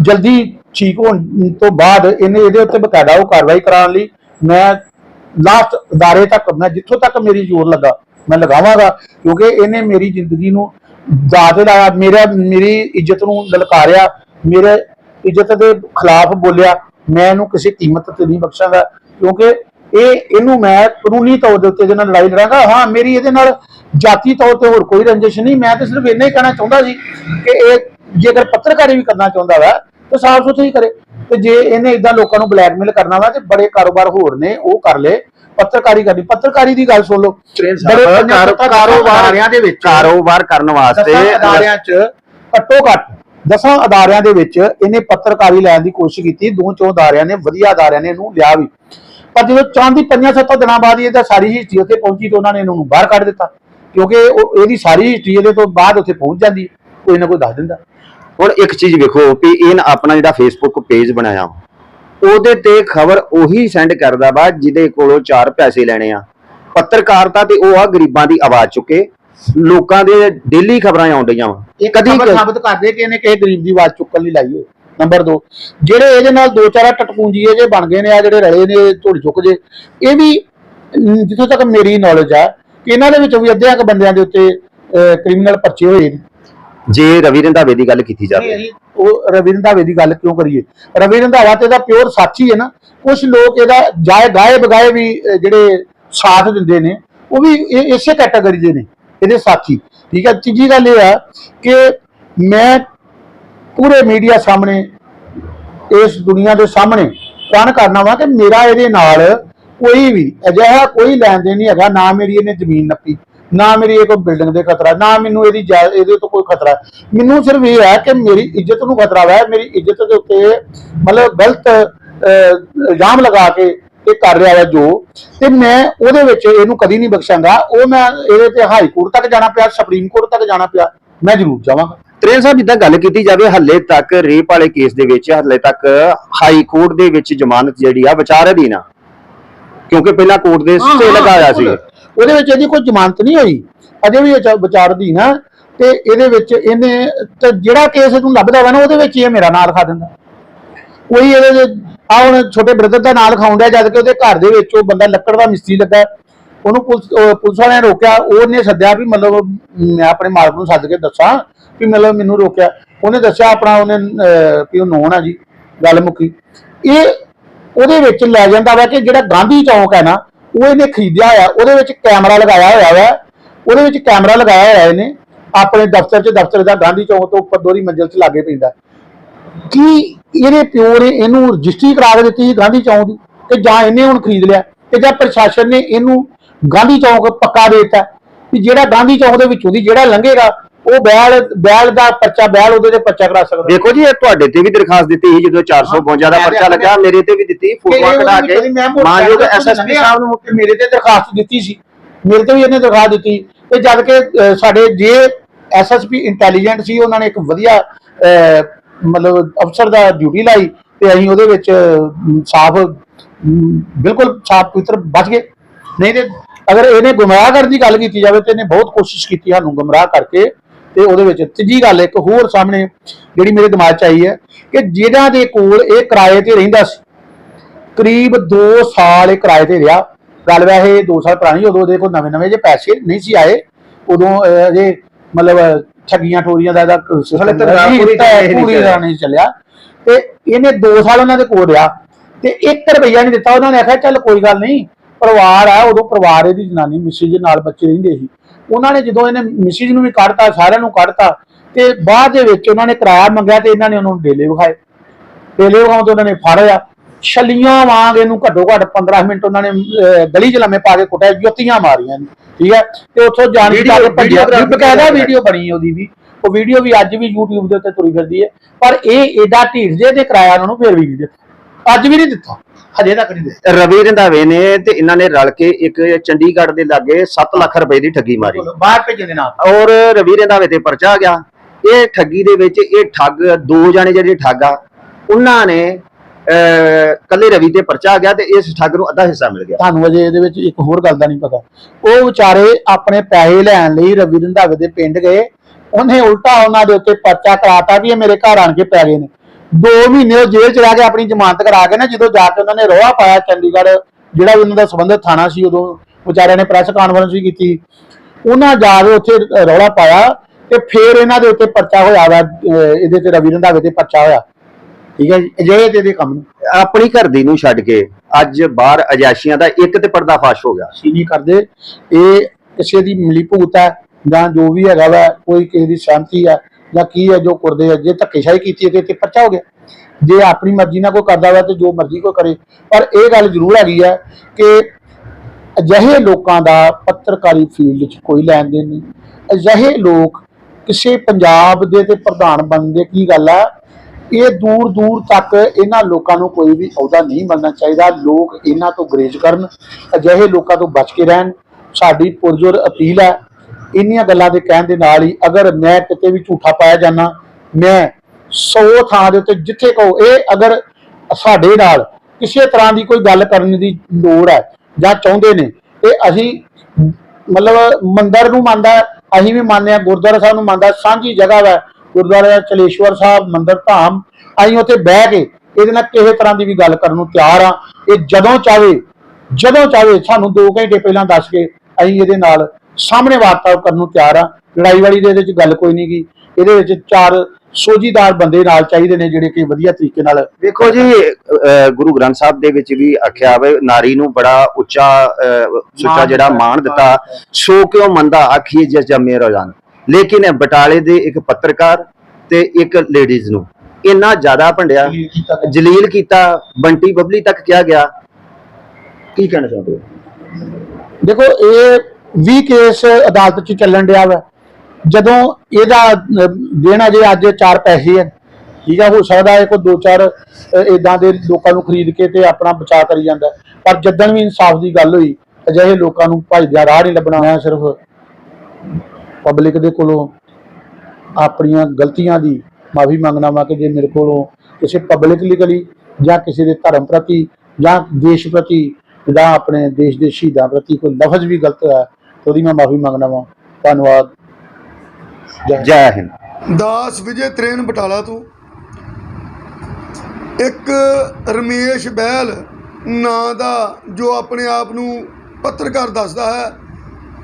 ਜਲਦੀ ਠੀਕ ਹੋਣ ਤੋਂ ਬਾਅਦ ਇਹਨੇ ਇਹਦੇ ਉੱਤੇ ਬਕਾਇਦਾ ਉਹ ਕਾਰਵਾਈ ਕਰਾਉਣ ਲਈ ਮੈਂ ਲਾਸਟ ਅਦਾਰੇ ਤੱਕ, ਮੈਂ ਜਿੱਥੋਂ ਤੱਕ ਮੇਰੀ ਜ਼ੋਰ ਲੱਗਾ, ਮੈਂ ਲਗਾਵਾਂਗਾ, ਕਿਉਂਕਿ ਇਹਨੇ ਮੇਰੀ ਜ਼ਿੰਦਗੀ ਨੂੰ ਦਾਅ ਤੇ ਲਾਇਆ, ਮੇਰਾ, ਮੇਰੀ ਇੱਜ਼ਤ ਨੂੰ ਲਲਕਾਰਿਆ, ਮੇਰੇ ਇੱਜ਼ਤ ਦੇ ਖਿਲਾਫ ਬੋਲਿਆ ਮੈਂ ਇਹਨੂੰ ਕਿਸੇ ਕੀਮਤ ਤੇ ਨਹੀਂ ਬਖਸ਼ਾਂਗਾ ਕਿਉਂਕਿ ਇਹ ਇਹਨੂੰ ਮੈਂ ਕਾਨੂੰਨੀ ਤੌਰ ਦੇ ਉੱਤੇ ਇਹਦੇ ਨਾਲ ਲੜਾਈ ਲੜਾਂਗਾ। ਹਾਂ ਮੇਰੀ ਇਹਦੇ ਨਾਲ ਜਾਤੀ ਤੌਰ ਤੇ ਹੋਰ ਕੋਈ ਰੰਜਿਸ਼ ਨਹੀਂ ਮੈਂ ਤਾਂ ਸਿਰਫ ਇੰਨਾ ਹੀ ਕਹਿਣਾ ਚਾਹੁੰਦਾ ਸੀ ਕਿ ਇਹ ਜੇਕਰ ਪੱਤਰਕਾਰੀ ਵੀ ਕਰਨਾ ਚਾਹੁੰਦਾ ਵਾ ਤਾਂ ਸਾਫ਼ ਸੁਥਰੀ ਕਰੇ। ਤੇ ਜੇ ਇਹਨੇ ਇਦਾਂ ਲੋਕਾਂ ਨੂੰ ਬਲੈਕਮੇਲ ਕਰਨਾ ਵਾ ਤੇ ਬੜੇ ਕਾਰੋਬਾਰ ਹੋਰ ਨੇ ਉਹ ਕਰ ਲੇ ਪੱਤਰਕਾਰੀ ਕਰਨੀ। ਪੱਤਰਕਾਰੀ ਦੀ ਗੱਲ ਸੁਣ ਲਓ। ਬੜੇ ਕਾਰੋ- ਕਾਰੋਬਾਰੀਆਂ ਦੇ ਵਿੱਚ ਕਾਰੋਬਾਰ ਕਰਨ ਵਾਸਤੇ ਅਦਾਰਿਆਂ 'ਚ ਘੱਟੋ ਘੱਟ ਦਸਾਂ ਅਦਾਰਿਆਂ ਦੇ ਵਿੱਚ ਇਹਨੇ ਪੱਤਰਕਾਰੀ ਲੈਣ ਦੀ ਕੋਸ਼ਿਸ਼ ਕੀਤੀ। ਦੋ ਚੋਂ ਅਦਾਰਿਆਂ ਨੇ, ਵਧੀਆ ਅਦਾਰਿਆਂ ਨੇ ਇਹਨੂੰ ਲਿਆ ਵੀ। ਪਰ ਜਦੋਂ ਚਾਂਦੀ ਪੰਜਾਂ ਸੱਤਾਂ ਦਿਨਾਂ ਬਾਅਦ ਇਹਦਾ ਸਾਰੀ ਹਿਸਟਰੀ ਉੱਤੇ ਪਹੁੰਚੀ ਤਾਂ ਉਹਨਾਂ ਨੇ ਇਹਨੂੰ ਬਾਹਰ ਕੱਢ ਦਿੱਤਾ। ਕਿਉਂਕਿ ਇਹਦੀ ਸਾਰੀ ਹਿਸਟਰੀ ਇਹਦੇ ਤੋਂ ਬਾਅਦ ਉੱਥੇ ਪਹੁੰਚ ਜਾਂਦੀ, ਕੋਈ ਨਾ ਕੋਈ ਦੱਸ ਦਿੰਦਾ। ਹੁਣ ਇੱਕ ਚੀਜ਼ ਵੇਖੋ ਵੀ ਇਹ ਆਪਣਾ ਜਿਹੜਾ ਫੇਸਬੁੱਕ ਪੇਜ ਬਣਾਇਆ ਉਹਦੇ ਤੇ ਖਬਰ ਉਹੀ ਸੈਂਡ ਕਰਦਾ ਵਾ ਜਿਹਦੇ ਕੋਲੋਂ ਚਾਰ ਪੈਸੇ ਲੈਣੇ ਆ। ਪੱਤਰਕਾਰਤਾ ਤੇ ਉਹ ਆ ਗਰੀਬਾਂ ਦੀ ਆਵਾਜ਼ ਚੁੱਕੇ। ਲੋਕਾਂ ਦੇ ਡੇਲੀ ਖਬਰਾਂ ਆਉਣ ਡਈਆਂ ਵਾ। ਇਹ ਕਦੀ ਕਦੀ ਸਾਬਤ ਕਰਦੇ ਕਿ ਇਹਨੇ ਕਿਸੇ ਗਰੀਬ ਦੀ ਆਵਾਜ਼ ਚੁੱਕਣ ਲਈ ਲਾਈ ਹੋਈ ਨੰਬਰ 2 ਜਿਹੜੇ ਇਹਦੇ ਨਾਲ ਦੋ ਚਾਰ ਟਟਪੂੰਜੀਏ ਜੇ ਬਣ ਗਏ ਨੇ ਆ ਜਿਹੜੇ ਰਲੇ ਨੇ ਝੋੜ ਚੁੱਕ ਜੇ। ਇਹ ਵੀ ਜਿੱਥੋਂ ਤੱਕ ਮੇਰੀ ਨੌਲੇਜ ਆ ਕਿ ਇਹਨਾਂ ਦੇ ਵਿੱਚੋਂ ਵੀ ਅੱਧਿਆਂ ਕੁ ਬੰਦਿਆਂ ਦੇ ਉੱਤੇ ਕ੍ਰਿਮੀਨਲ ਪਰਚੇ ਹੋਏ ਨੇ। ਜੇ ਰਵੀ ਰੰਧਾਵੇ ਦੀ ਗੱਲ ਕੀਤੀ ਜਾਵੇ। ਉਹ ਰਵੀ ਰੰਧਾਵੇ ਦੀ ਗੱਲ ਕਿਉਂ ਕਰੀਏ? ਰਵੀ ਰੰਧਾਵਾ ਤੇ ਇਹਦਾ ਪਿਓਰ ਸਾਚੀ ਹੈ ਨਾ। ਕੁਝ ਲੋਕ ਇਹਦਾ ਜਾਏ ਗਾਏ ਬਗਾਏ ਵੀ ਜਿਹੜੇ ਸਾਥ ਦਿੰਦੇ ਨੇ ਉਹ ਵੀ ਇਸੇ ਕੈਟਾਗਰੀ ਦੇ ਨੇ। ਇਹਦੇ ਸਾਥੀ। ਠੀਕ ਹੈ, ਤੀਜੀ ਗੱਲ ਇਹ ਆ ਕਿ ਮੈਂ ਪੂਰੇ ਮੀਡੀਆ ਸਾਹਮਣੇ, ਇਸ ਦੁਨੀਆ ਦੇ ਸਾਹਮਣੇ ਪ੍ਰਣ ਕਰਨਾ ਵਾ ਕਿ ਮੇਰਾ ਇਹਦੇ ਨਾਲ ਕੋਈ ਵੀ ਅਜਿਹਾ ਕੋਈ ਲੈਣ ਦੇਣ ਨਹੀਂ ਹੈਗਾ, ਨਾ ਮੇਰੀ ਇਹਨੇ ਜ਼ਮੀਨ ਨੱਪੀ, ਨਾ ਮੇਰੀ ਇਹ ਕੋਈ ਬਿਲਡਿੰਗ ਦੇ ਖਤਰਾ, ਨਾ ਮੈਨੂੰ ਇਹਦੀ ਇਹਦੇ ਤੋਂ ਕੋਈ ਖਤਰਾ। ਮੈਨੂੰ ਸਿਰਫ ਇਹ ਹੈ ਕਿ ਮੇਰੀ ਇੱਜ਼ਤ ਨੂੰ ਖਤਰਾ ਵਾ, ਮੇਰੀ ਇੱਜ਼ਤ ਦੇ ਉੱਤੇ ਮਤਲਬ ਗਲਤ ਇਲਜ਼ਾਮ ਲਗਾ ਕੇ ਇਹ ਕਰ ਰਿਹਾ ਹੈ ਜੋ। ਤੇ ਮੈਂ ਉਹਦੇ ਵਿੱਚ ਇਹਨੂੰ ਕਦੀ ਨਹੀਂ ਬਖਸ਼ਾਂਗਾ। ਉਹ ਮੈਂ ਇਹਦੇ ਤੇ ਹਾਈ ਕੋਰਟ ਤੱਕ ਜਾਣਾ ਪਿਆ ਸੁਪਰੀਮ ਕੋਰਟ ਤੱਕ ਜਾਣਾ ਪਿਆ। ਮੈਂ ਜ਼ਰੂਰ ਜਾਵਾਂਗਾ ਤ੍ਰੇਨ ਸਾਹਿਬ ਜਿੱਦਾਂ ਗੱਲ ਕੀਤੀ ਜਾਵੇ ਹੱਲੇ ਤੱਕ ਰੇਪ ਵਾਲੇ ਕੇਸ ਦੇ ਵਿੱਚ ਹੱਲੇ ਤੱਕ ਹਾਈ ਕੋਰਟ ਦੇ ਵਿੱਚ ਜ਼ਮਾਨਤ ਜਿਹੜੀ ਆ ਵਿਚਾਰ ਅਧੀਨ ਆ। ਕਿਉਂਕਿ ਪਹਿਲਾਂ ਕੋਰਟ ਦੇ ਸਟੇ ਲਗਾਇਆ ਸੀ। ਉਹਦੇ ਵਿੱਚ ਇਹਦੀ ਕੋਈ ਜ਼ਮਾਨਤ ਨਹੀਂ ਹੋਈ। ਅਜੇ ਵੀ ਵਿਚਾਰ ਅਧੀਨ ਆ। ਤੇ ਇਹਦੇ ਵਿੱਚ ਇਹਨੇ ਤੇ ਜਿਹੜਾ ਕੇਸ ਨੂੰ ਲੱਭਦਾ ਵਾ ਨਾ ਉਹਦੇ ਵਿੱਚ ਇਹ ਮੇਰਾ ਨਾਂ ਲਿਖਾ ਦਿੰਦਾ। ਕੋਈ ਇਹਦੇ ਆ ਹੁਣ ਛੋਟੇ ਬ੍ਰਦਰ ਦਾ ਨਾਂ ਲਿਖਾਉਣ ਡਿਆ ਜਦ ਕਿ ਉਹਦੇ ਘਰ ਦੇ ਵਿੱਚ ਉਹ ਬੰਦਾ ਲੱਕੜ ਦਾ ਮਿਸਤਰੀ ਲੱਗਾ। ਉਹਨੂੰ ਪੁਲਿਸ ਵਾਲਿਆਂ ਨੇ ਰੋਕਿਆ। ਉਹਨੇ ਸੱਦਿਆ ਵੀ ਮਤਲਬ ਮੈਂ ਆਪਣੇ ਮਾਲਕ ਨੂੰ ਸੱਦ ਕੇ ਦੱਸਾਂ ਵੀ ਮਤਲਬ ਮੈਨੂੰ ਰੋਕਿਆ। ਉਹਨੇ ਦੱਸਿਆ ਆਪਣਾ ਉਹਨੇ ਵੀ ਉਹ ਨੋਨ ਆ ਜੀ, ਗੱਲ ਮੁੱਕੀ। ਇਹ ਉਹਦੇ ਵਿੱਚ ਲੈ ਜਾਂਦਾ ਵਾ ਕਿ ਜਿਹੜਾ ਗਾਂਧੀ ਚੌਂਕ ਹੈ ਨਾ, ਉਹ ਇਹਨੇ ਖਰੀਦਿਆ ਹੋਇਆ। ਉਹਦੇ ਵਿੱਚ ਕੈਮਰਾ ਲਗਾਇਆ ਹੋਇਆ ਵਾ। ਉਹਦੇ ਵਿੱਚ ਕੈਮਰਾ ਲਗਾਇਆ ਹੋਇਆ ਇਹਨੇ। ਆਪਣੇ ਦਫ਼ਤਰ 'ਚ ਦਫ਼ਤਰ ਦਾ ਗਾਂਧੀ ਚੌਂਕ ਤੋਂ ਉੱਪਰ ਦੋਹਰੀ ਮੰਜ਼ਿਲ 'ਚ ਲਾਗੇ ਪੈਂਦਾ। ਕੀ ਇਹਦੇ ਪਿਓ ਨੇ ਇਹਨੂੰ ਰਜਿਸਟਰੀ ਕਰਾ ਕੇ ਦਿੱਤੀ ਗਾਂਧੀ ਚੌਂਕ ਦੀ ਤੇ ਜਾਂ ਇਹਨੇ ਹੁਣ ਖਰੀਦ ਲਿਆ ਤੇ ਜਾਂ ਪ੍ਰਸ਼ਾਸਨ ਨੇ ਇਹਨੂੰ ਗਾਂਧੀ ਚੌਂਕ ਪੱਕਾ ਦੇ ਦਿੱਤਾ ਕਿ ਜਿਹੜਾ ਗਾਂਧੀ ਚੌਂਕ ਦੇ ਵਿੱਚੋਂ ਦੀ ਜਿਹੜਾ ਲੰਘੇਗਾ ਉਹ ਬੈਲ ਬੈਲ ਦਾ ਪਰਚਾ ਬੈਲ ਉਹਦੇ ਤੇ ਪਰਚਾ ਕਰਾ ਸਕਦਾ। ਦੇਖੋ ਜੀ ਇਹ ਤੁਹਾਡੇ ਤੇ ਵੀ ਦਰਖਾਸਤ ਦਿੱਤੀ ਸੀ ਜਦੋਂ 452 ਦਾ ਪਰਚਾ ਲੱਗਾ ਮੇਰੇ ਤੇ ਵੀ ਦਿੱਤੀ ਫੋਟੋਆਂ ਕਢਾ ਕੇ। ਮਾਨਯੋਗ ਐਸਐਸਪੀ ਸਾਹਿਬ ਨੂੰ ਕਿ ਮੇਰੇ ਤੇ ਦਰਖਾਸਤ ਦਿੱਤੀ ਸੀ। ਮੇਰੇ ਤੇ ਵੀ ਇਹਨੇ ਦਰਖਾਸਤ ਦਿੱਤੀ। ਤੇ ਜਦ ਕਿ ਸਾਡੇ ਜੇ ਐਸਐਸਪੀ ਇੰਟੈਲੀਜੈਂਟ ਸੀ ਉਹਨਾਂ ਨੇ ਇੱਕ ਵਧੀਆ ਮਤਲਬ ਅਫਸਰ ਦਾ ਡਿਊਟੀ ਲਾਈ ਤੇ ਅਸੀਂ ਉਹਦੇ ਵਿੱਚ ਸਾਫ਼ ਬਿਲਕੁਲ ਸਾਫ਼ ਪਵਿੱਤਰ ਬਚ ਗਏ। ਨਹੀਂ ਤੇ ਅਗਰ ਇਹਨੇ ਗੁੰਮਰਾਹ ਕਰਨ ਦੀ ਗੱਲ ਕੀਤੀ ਜਾਵੇ ਤੇ ਇਹਨੇ ਬਹੁਤ ਕੋਸ਼ਿਸ਼ ਕੀਤੀ ਸਾਨੂੰ ਗੁੰਮਰਾਹ ਕਰਕੇ ਤੇ ਉਹਦੇ ਵਿੱਚ ਤੀਜੀ ਗੱਲ ਇੱਕ ਹੋਰ ਸਾਹਮਣੇ ਜਿਹੜੀ ਮੇਰੇ ਦਿਮਾਗ 'ਚ ਆਈ ਹੈ ਕਿ ਜਿਹਨਾਂ ਦੇ ਕੋਲ ਇਹ ਕਿਰਾਏ ਤੇ ਰਹਿੰਦਾ ਸੀ ਕਰੀਬ 2 ਸਾਲ ਇਹ ਕਿਰਾਏ ਤੇ ਰਿਹਾ। ਗੱਲ ਵੈਸੇ 2 ਸਾਲ ਪੁਰਾਣੀ ਉਦੋਂ ਦੇ ਕੋਲ ਨਵੇਂ ਨਵੇਂ ਜੇ ਪੈਸੇ ਨਹੀਂ ਸੀ ਆਏ ਉਦੋਂ ਅਹ, ਮਤਲਬ ਠੱਗੀਆਂ ਠੋਰੀਆਂ ਦਾ ਇਹਦਾ ਹਾਲੇ ਤਾਂ ਪੂਰੀ ਪੂਰੀ ਚੱਲਿਆ। ਤਰ੍ਹਾਂ ਨਹੀਂ ਚੱਲਿਆ। ਤੇ ਇਹਨੇ 2 ਸਾਲ ਉਹਨਾਂ ਦੇ ਕੋਲ ਰਿਹਾ ਤੇ 1 ਰੁਪਈਆ ਨਹੀਂ ਦਿੱਤਾ। ਉਹਨਾਂ ਨੇ ਆਖਿਆ ਚੱਲ ਕੋਈ ਗੱਲ ਨਹੀਂ ਪਰਿਵਾਰ ਆ ਉਦੋਂ ਪਰਿਵਾਰ ਇਹਦੀ ਜਨਾਨੀ ਮਿਸਿਜ ਨਾਲ ਬੱਚੇ ਰਹਿੰਦੇ ਸੀ। ਉਹਨਾਂ ਨੇ ਜਦੋਂ ਇਹਨੇ ਮਿਸਿਜ ਨੂੰ ਵੀ ਕੱਢਤਾ ਸਾਰਿਆਂ ਨੂੰ ਕੱਢਤਾ ਤੇ ਬਾਅਦ ਦੇ ਵਿੱਚ ਉਹਨਾਂ ਨੇ ਕਿਰਾਇਆ ਮੰਗਿਆ ਤੇ ਇਹਨਾਂ ਨੇ ਉਹਨੂੰ ਡੇਲੇ ਵਿਖਾਏ। ਡੇਲੇ ਵਿਖਾਉਣ ਤੇ ਉਹਨਾਂ ਨੇ ਫੜਿਆ ਛਲੀਆਂ ਵਾਂਗ ਇਹਨੂੰ ਘੱਟੋ ਘੱਟ 15 ਮਿੰਟ ਉਹਨਾਂ ਨੇ ਗਲੀ ਚ ਲੰਮੇ ਪਾ ਕੇ ਕੁੱਟਿਆ ਜੁੱਤੀਆਂ ਮਾਰੀਆਂ ਨੇ ਠੀਕ ਹੈ? ਤੇ ਉੱਥੋਂ ਜਾਣ ਕੇ Video- ਭੱਜਿਆ। ਬਕਾਇਦਾ ਵੀਡੀਓ ਬਣੀ ਉਹਦੀ ਵੀ। ਉਹ ਵੀਡੀਓ ਵੀ ਅੱਜ ਵੀ YouTube ਦੇ ਉੱਤੇ ਤੁਰੀ ਫਿਰਦੀ ਹੈ। ਪਰ ਇਹ ਏਡਾ ਢੀਠ ਜੇ ਤੇ ਕਿਰਾਇਆ ਉਹਨਾਂ ਨੂੰ ਫੇਰ ਵੀ ਨਹੀਂ ਦਿੱਤਾ। ਅੱਜ ਵੀ ਨਹੀਂ ਦਿੱਤਾ। ਹਜੇ ਤੱਕ ਨਹੀਂ ਦਿੱਤਾ। ਰਵੀ ਰੰਧਾਵੇ ਨੇ ਤੇ ਇਹਨਾਂ ਨੇ ਰਲ ਕੇ ਇੱਕ ਚੰਡੀਗੜ੍ਹ ਦੇ ਲਾਗੇ 7 ਲੱਖ ਰੁਪਏ ਦੀ ਠੱਗੀ ਮਾਰੀ। ਬਾਹਰ ਭੇਜਣ ਦੇ ਨਾਲ। ਔਰ ਰਵੀ ਰੰਧਾਵੇ ਤੇ ਪਰਚਾ ਆ ਗਿਆ। ਇਹ ਠੱਗੀ ਦੇ ਵਿੱਚ ਇਹ ਠੱਗ ਦੋ ਜਾਣੇ ਜਿਹੜੇ ਠੱਗ ਆ ਉਹਨਾਂ ਨੇ ਕੱਲੇ ਰਵੀ ਤੇ ਪਰਚਾ ਆ ਗਿਆ ਤੇ ਇਸ ਠੱਗ ਨੂੰ ਅੱਧਾ ਹਿੱਸਾ ਮਿਲ ਗਿਆ। ਤੁਹਾਨੂੰ ਅਜੇ ਇਹਦੇ ਵਿੱਚ ਇੱਕ ਹੋਰ ਗੱਲ ਦਾ ਨਹੀਂ ਪਤਾ। ਉਹ ਵਿਚਾਰੇ ਆਪਣੇ ਪੈਸੇ ਲੈਣ ਲਈ ਰਵੀ ਰੰਧਾਵੇ ਦੇ ਪਿੰਡ ਗਏ। ਉਹਨੇ ਉਲਟਾ ਉਹਨਾਂ ਦੇ ਉੱਤੇ ਪਰਚਾ ਕਰਾਤਾ ਵੀ ਇਹ ਮੇਰੇ ਘਰ ਆਣ ਕੇ ਪੈ ਗਏ ਨੇ। 2 ਮਹੀਨੇ ਉਹ ਜੇਲ੍ਹ ਚ ਰਹਿ ਕੇ ਆਪਣੀ ਜ਼ਮਾਨਤ ਕਰਾ ਕੇ ਨਾ, ਜਦੋਂ ਜਾ ਕੇ ਉਹਨਾਂ ਨੇ ਰੋਹਾ ਪਾਇਆ ਚੰਡੀਗੜ੍ਹ, ਜਿਹੜਾ ਵੀ ਉਹਨਾਂ ਦਾ ਸੰਬੰਧਿਤ ਥਾਣਾ ਸੀ, ਉਦੋਂ ਵਿਚਾਰਿਆਂ ਨੇ ਪ੍ਰੈਸ ਕਾਨਫਰੰਸ ਵੀ ਕੀਤੀ। ਉਹਨਾਂ ਜਾ ਕੇ ਉੱਥੇ ਰੌਲਾ ਪਾਇਆ ਤੇ ਫੇਰ ਇਹਨਾਂ ਦੇ ਉੱਤੇ ਪਰਚਾ ਹੋਇਆ ਵਾ ਇਹਦੇ ਤੇ ਰਵੀ ਰੰਧਾਵੇ ਤੇ ਪਰਚਾ ਹੋਇਆ। ਠੀਕ ਹੈ ਜੀ? ਅਜਿਹੇ ਤੇ ਕੰਮ ਨੂੰ, ਆਪਣੀ ਘਰ ਦੀ ਨੂੰ ਛੱਡ ਕੇ ਅੱਜ ਬਾਹਰ ਅਜਾਸ਼ੀਆਂ ਦਾ ਇੱਕ ਤੇ ਪਰਦਾਫਾਸ਼ ਹੋ ਗਿਆ। ਅਸੀਂ ਨਹੀਂ ਕਰਦੇ ਇਹ ਕਿਸੇ ਦੀ ਮਿਲੀ ਭੂਤ ਹੈ ਜਾਂ ਜੋ ਵੀ ਹੈਗਾ ਵਾ, ਕੋਈ ਕਿਸੇ ਦੀ ਸ਼ਾਂਤੀ ਹੈ ਜਾਂ ਕੀ ਹੈ, ਜੋ ਕਰਦੇ ਆ ਜੇ ਧੱਕੇਸ਼ਾਹੀ ਕੀਤੀ ਹੈ ਤੇ ਇੱਥੇ ਪਰਚਾ ਹੋ ਗਿਆ। ਜੇ ਆਪਣੀ ਮਰਜ਼ੀ ਨਾਲ ਕੋਈ ਕਰਦਾ ਵਾ ਤੇ ਜੋ ਮਰਜ਼ੀ ਕੋਈ ਕਰੇ। ਪਰ ਇਹ ਗੱਲ ਜ਼ਰੂਰ ਹੈਗੀ ਹੈ ਕਿ ਅਜਿਹੇ ਲੋਕਾਂ ਦਾ ਪੱਤਰਕਾਰੀ ਫੀਲਡ 'ਚ ਕੋਈ ਲੈਣ ਦੇਣ ਨਹੀਂ। ਅਜਿਹੇ ਲੋਕ ਕਿਸੇ ਪੰਜਾਬ ਦੇ ਤੇ ਪ੍ਰਧਾਨ ਬਣਨ ਦੇ ਕੀ ਗੱਲ ਆ? ਇਹ ਦੂਰ ਦੂਰ ਤੱਕ ਇਹਨਾਂ ਲੋਕਾਂ ਨੂੰ ਕੋਈ ਵੀ ਅਹੁਦਾ ਨਹੀਂ ਬਣਨਾ ਚਾਹੀਦਾ। ਲੋਕ ਇਹਨਾਂ ਤੋਂ ਗਰੇਜ ਕਰਨ, ਅਜਿਹੇ ਲੋਕਾਂ ਤੋਂ ਬਚ ਕੇ ਰਹਿਣ। ਸਾਡੀ ਪੁਰਜੁਰ ਅਪੀਲ ਹੈ, ਇੰਨੀਆਂ ਗੱਲਾਂ ਦੇ ਕਹਿਣ ਦੇ ਨਾਲ ਹੀ ਅਗਰ ਮੈਂ ਕਿਤੇ ਵੀ ਝੂਠਾ ਪਾਇਆ ਜਾਣਾ ਮੈਂ 100 ਥਾਂ ਦੇ ਉੱਤੇ ਜਿੱਥੇ ਕਹੋ, ਇਹ ਅਗਰ ਸਾਡੇ ਨਾਲ ਕਿਸੇ ਤਰ੍ਹਾਂ ਦੀ ਕੋਈ ਗੱਲ ਕਰਨ ਦੀ ਲੋੜ ਹੈ ਜਾਂ ਚਾਹੁੰਦੇ ਨੇ, ਇਹ ਅਸੀਂ ਮਤਲਬ ਮੰਦਰ ਨੂੰ ਮੰਨਦਾ ਅਸੀਂ ਵੀ ਮੰਨਦੇ ਹਾਂ, ਗੁਰਦੁਆਰਾ ਸਾਹਿਬ ਨੂੰ ਮੰਨਦਾ ਸਾਂਝੀ ਜਗ੍ਹਾ ਹੈ। ਗੁਰਦੁਆਰਾ ਚਲੇਸ਼ਵਰ ਸਾਹਿਬ ਮੰਦਰ ਧਾਮ ਅਸੀਂ ਉੱਥੇ ਬਹਿ ਕੇ ਇਹਦੇ ਨਾਲ ਕਿਸੇ ਤਰ੍ਹਾਂ ਦੀ ਵੀ ਗੱਲ ਕਰਨ ਨੂੰ ਤਿਆਰ ਆ ਇਹ ਜਦੋਂ ਚਾਵੇ ਜਦੋਂ ਚਾਵੇ ਸਾਨੂੰ 2 ਘੰਟੇ ਪਹਿਲਾਂ ਦੱਸ ਕੇ ਅਸੀਂ ਇਹਦੇ ਨਾਲ ਸਾਹਮਣੇ ਵਾਰਤਾਲਾਪ ਕਰਨ ਨੂੰ ਤਿਆਰ ਆ ਲੜਾਈ ਵਾਲੀ ਦੇ ਇਹਦੇ ਵਿੱਚ ਗੱਲ ਕੋਈ ਨਹੀਂ ਗੀ। ਇਹਦੇ ਵਿੱਚ ਚਾਰ ਸੋਝੀਦਾਰ ਬੰਦੇ ਨਾਲ ਚਾਹੀਦੇ ਨੇ ਜਿਹੜੇ ਕਿ ਵਧੀਆ ਤਰੀਕੇ ਨਾਲ ਵੇਖੋ ਜੀ ਗੁਰੂ ਗ੍ਰੰਥ ਸਾਹਿਬ ਦੇ ਵਿੱਚ ਵੀ ਆਖਿਆ ਵੇ ਨਾਰੀ ਨੂੰ ਬੜਾ ਉੱਚਾ ਸੁੱਚਾ ਜਿਹੜਾ। ਮਾਣ ਦਿੱਤਾ। ਸੋ ਕਿਉ ਮੰਦਾ? ਆਖੀਏ ਜਿਸ ਜੰਮੇ ਰੋਜ਼ਾਨ। ਲੇਕਿਨ ਇਹ ਬਟਾਲੇ ਦੇ ਇੱਕ ਪੱਤਰਕਾਰ ਤੇ ਇੱਕ ਲੇਡੀਜ਼ ਨੂੰ ਇੰਨਾ ਜ਼ਿਆਦਾ ਭੰਡਿਆ ਜਲੀਲ ਕੀਤਾ ਬੰਟੀ ਬਬਲੀ ਤੱਕ ਕਿਹਾ ਗਿਆ। ਕੀ ਕਹਿਣਾ ਚਾਹੁੰਦੇ ਹੋ ਦੇਖੋ ਇਹ 20 ਕੇਸ ਅਦਾਲਤ 'ਚ ਚੱਲਣ ਡਿਆ ਵਾ। ਜਦੋਂ ਇਹਦਾ ਦੇਣਾ ਜੇ ਅੱਜ ਚਾਰ ਪੈਸੇ ਹੈ ਠੀਕ ਆ ਹੋ ਸਕਦਾ ਹੈ ਕੋਈ ਦੋ ਚਾਰ ਇਦਾਂ ਦੇ ਲੋਕਾਂ ਨੂੰ ਖਰੀਦ ਕੇ ਤੇ ਆਪਣਾ ਬਚਾਅ ਕਰੀ ਜਾਂਦਾ। ਹੈ। ਪਰ ਜਦਨ ਵੀ ਇਨਸਾਫ ਦੀ ਗੱਲ ਹੋਈ ਅਜਿਹੇ ਲੋਕਾਂ ਨੂੰ ਭਾਈ ਦਾ ਰਾਹ ਨਹੀਂ ਲੱਭਣਾ। ਹੈ ਸਿਰਫ ਪਬਲਿਕ ਦੇ ਕੋਲੋਂ ਆਪਣੀਆਂ ਗਲਤੀਆਂ ਦੀ ਮਾਫੀ ਮੰਗਣਾ ਵਾ ਕਿ ਜੇ ਮੇਰੇ ਕੋਲੋਂ ਕਿਸੇ ਪਬਲਿਕਲੀ ਜਾਂ ਕਿਸੇ ਦੇ ਧਰਮ ਪ੍ਰਤੀ ਜਾਂ ਦੇਸ਼ ਪ੍ਰਤੀ ਜਾਂ ਆਪਣੇ ਦੇਸ਼ ਦੇ ਸ਼ਹੀਦਾਂ ਪ੍ਰਤੀ ਕੋਈ ਲਫ਼ਜ਼ ਵੀ ਗਲਤ ਹੈ ਤਾਂ ਉਹਦੀ ਮੈਂ ਮਾਫੀ ਮੰਗਣਾ ਵਾ। ਧੰਨਵਾਦ। ਜੈ ਜੈ ਹਿੰਦ। ਦਾਸ ਵਿਜੇ ਤ੍ਰੇਨ ਬਟਾਲਾ ਤੋਂ। ਇੱਕ ਰਮੇਸ਼ ਬਹਿਲ ਨਾਂ ਦਾ ਜੋ ਆਪਣੇ ਆਪ ਨੂੰ ਪੱਤਰਕਾਰ ਦੱਸਦਾ ਹੈ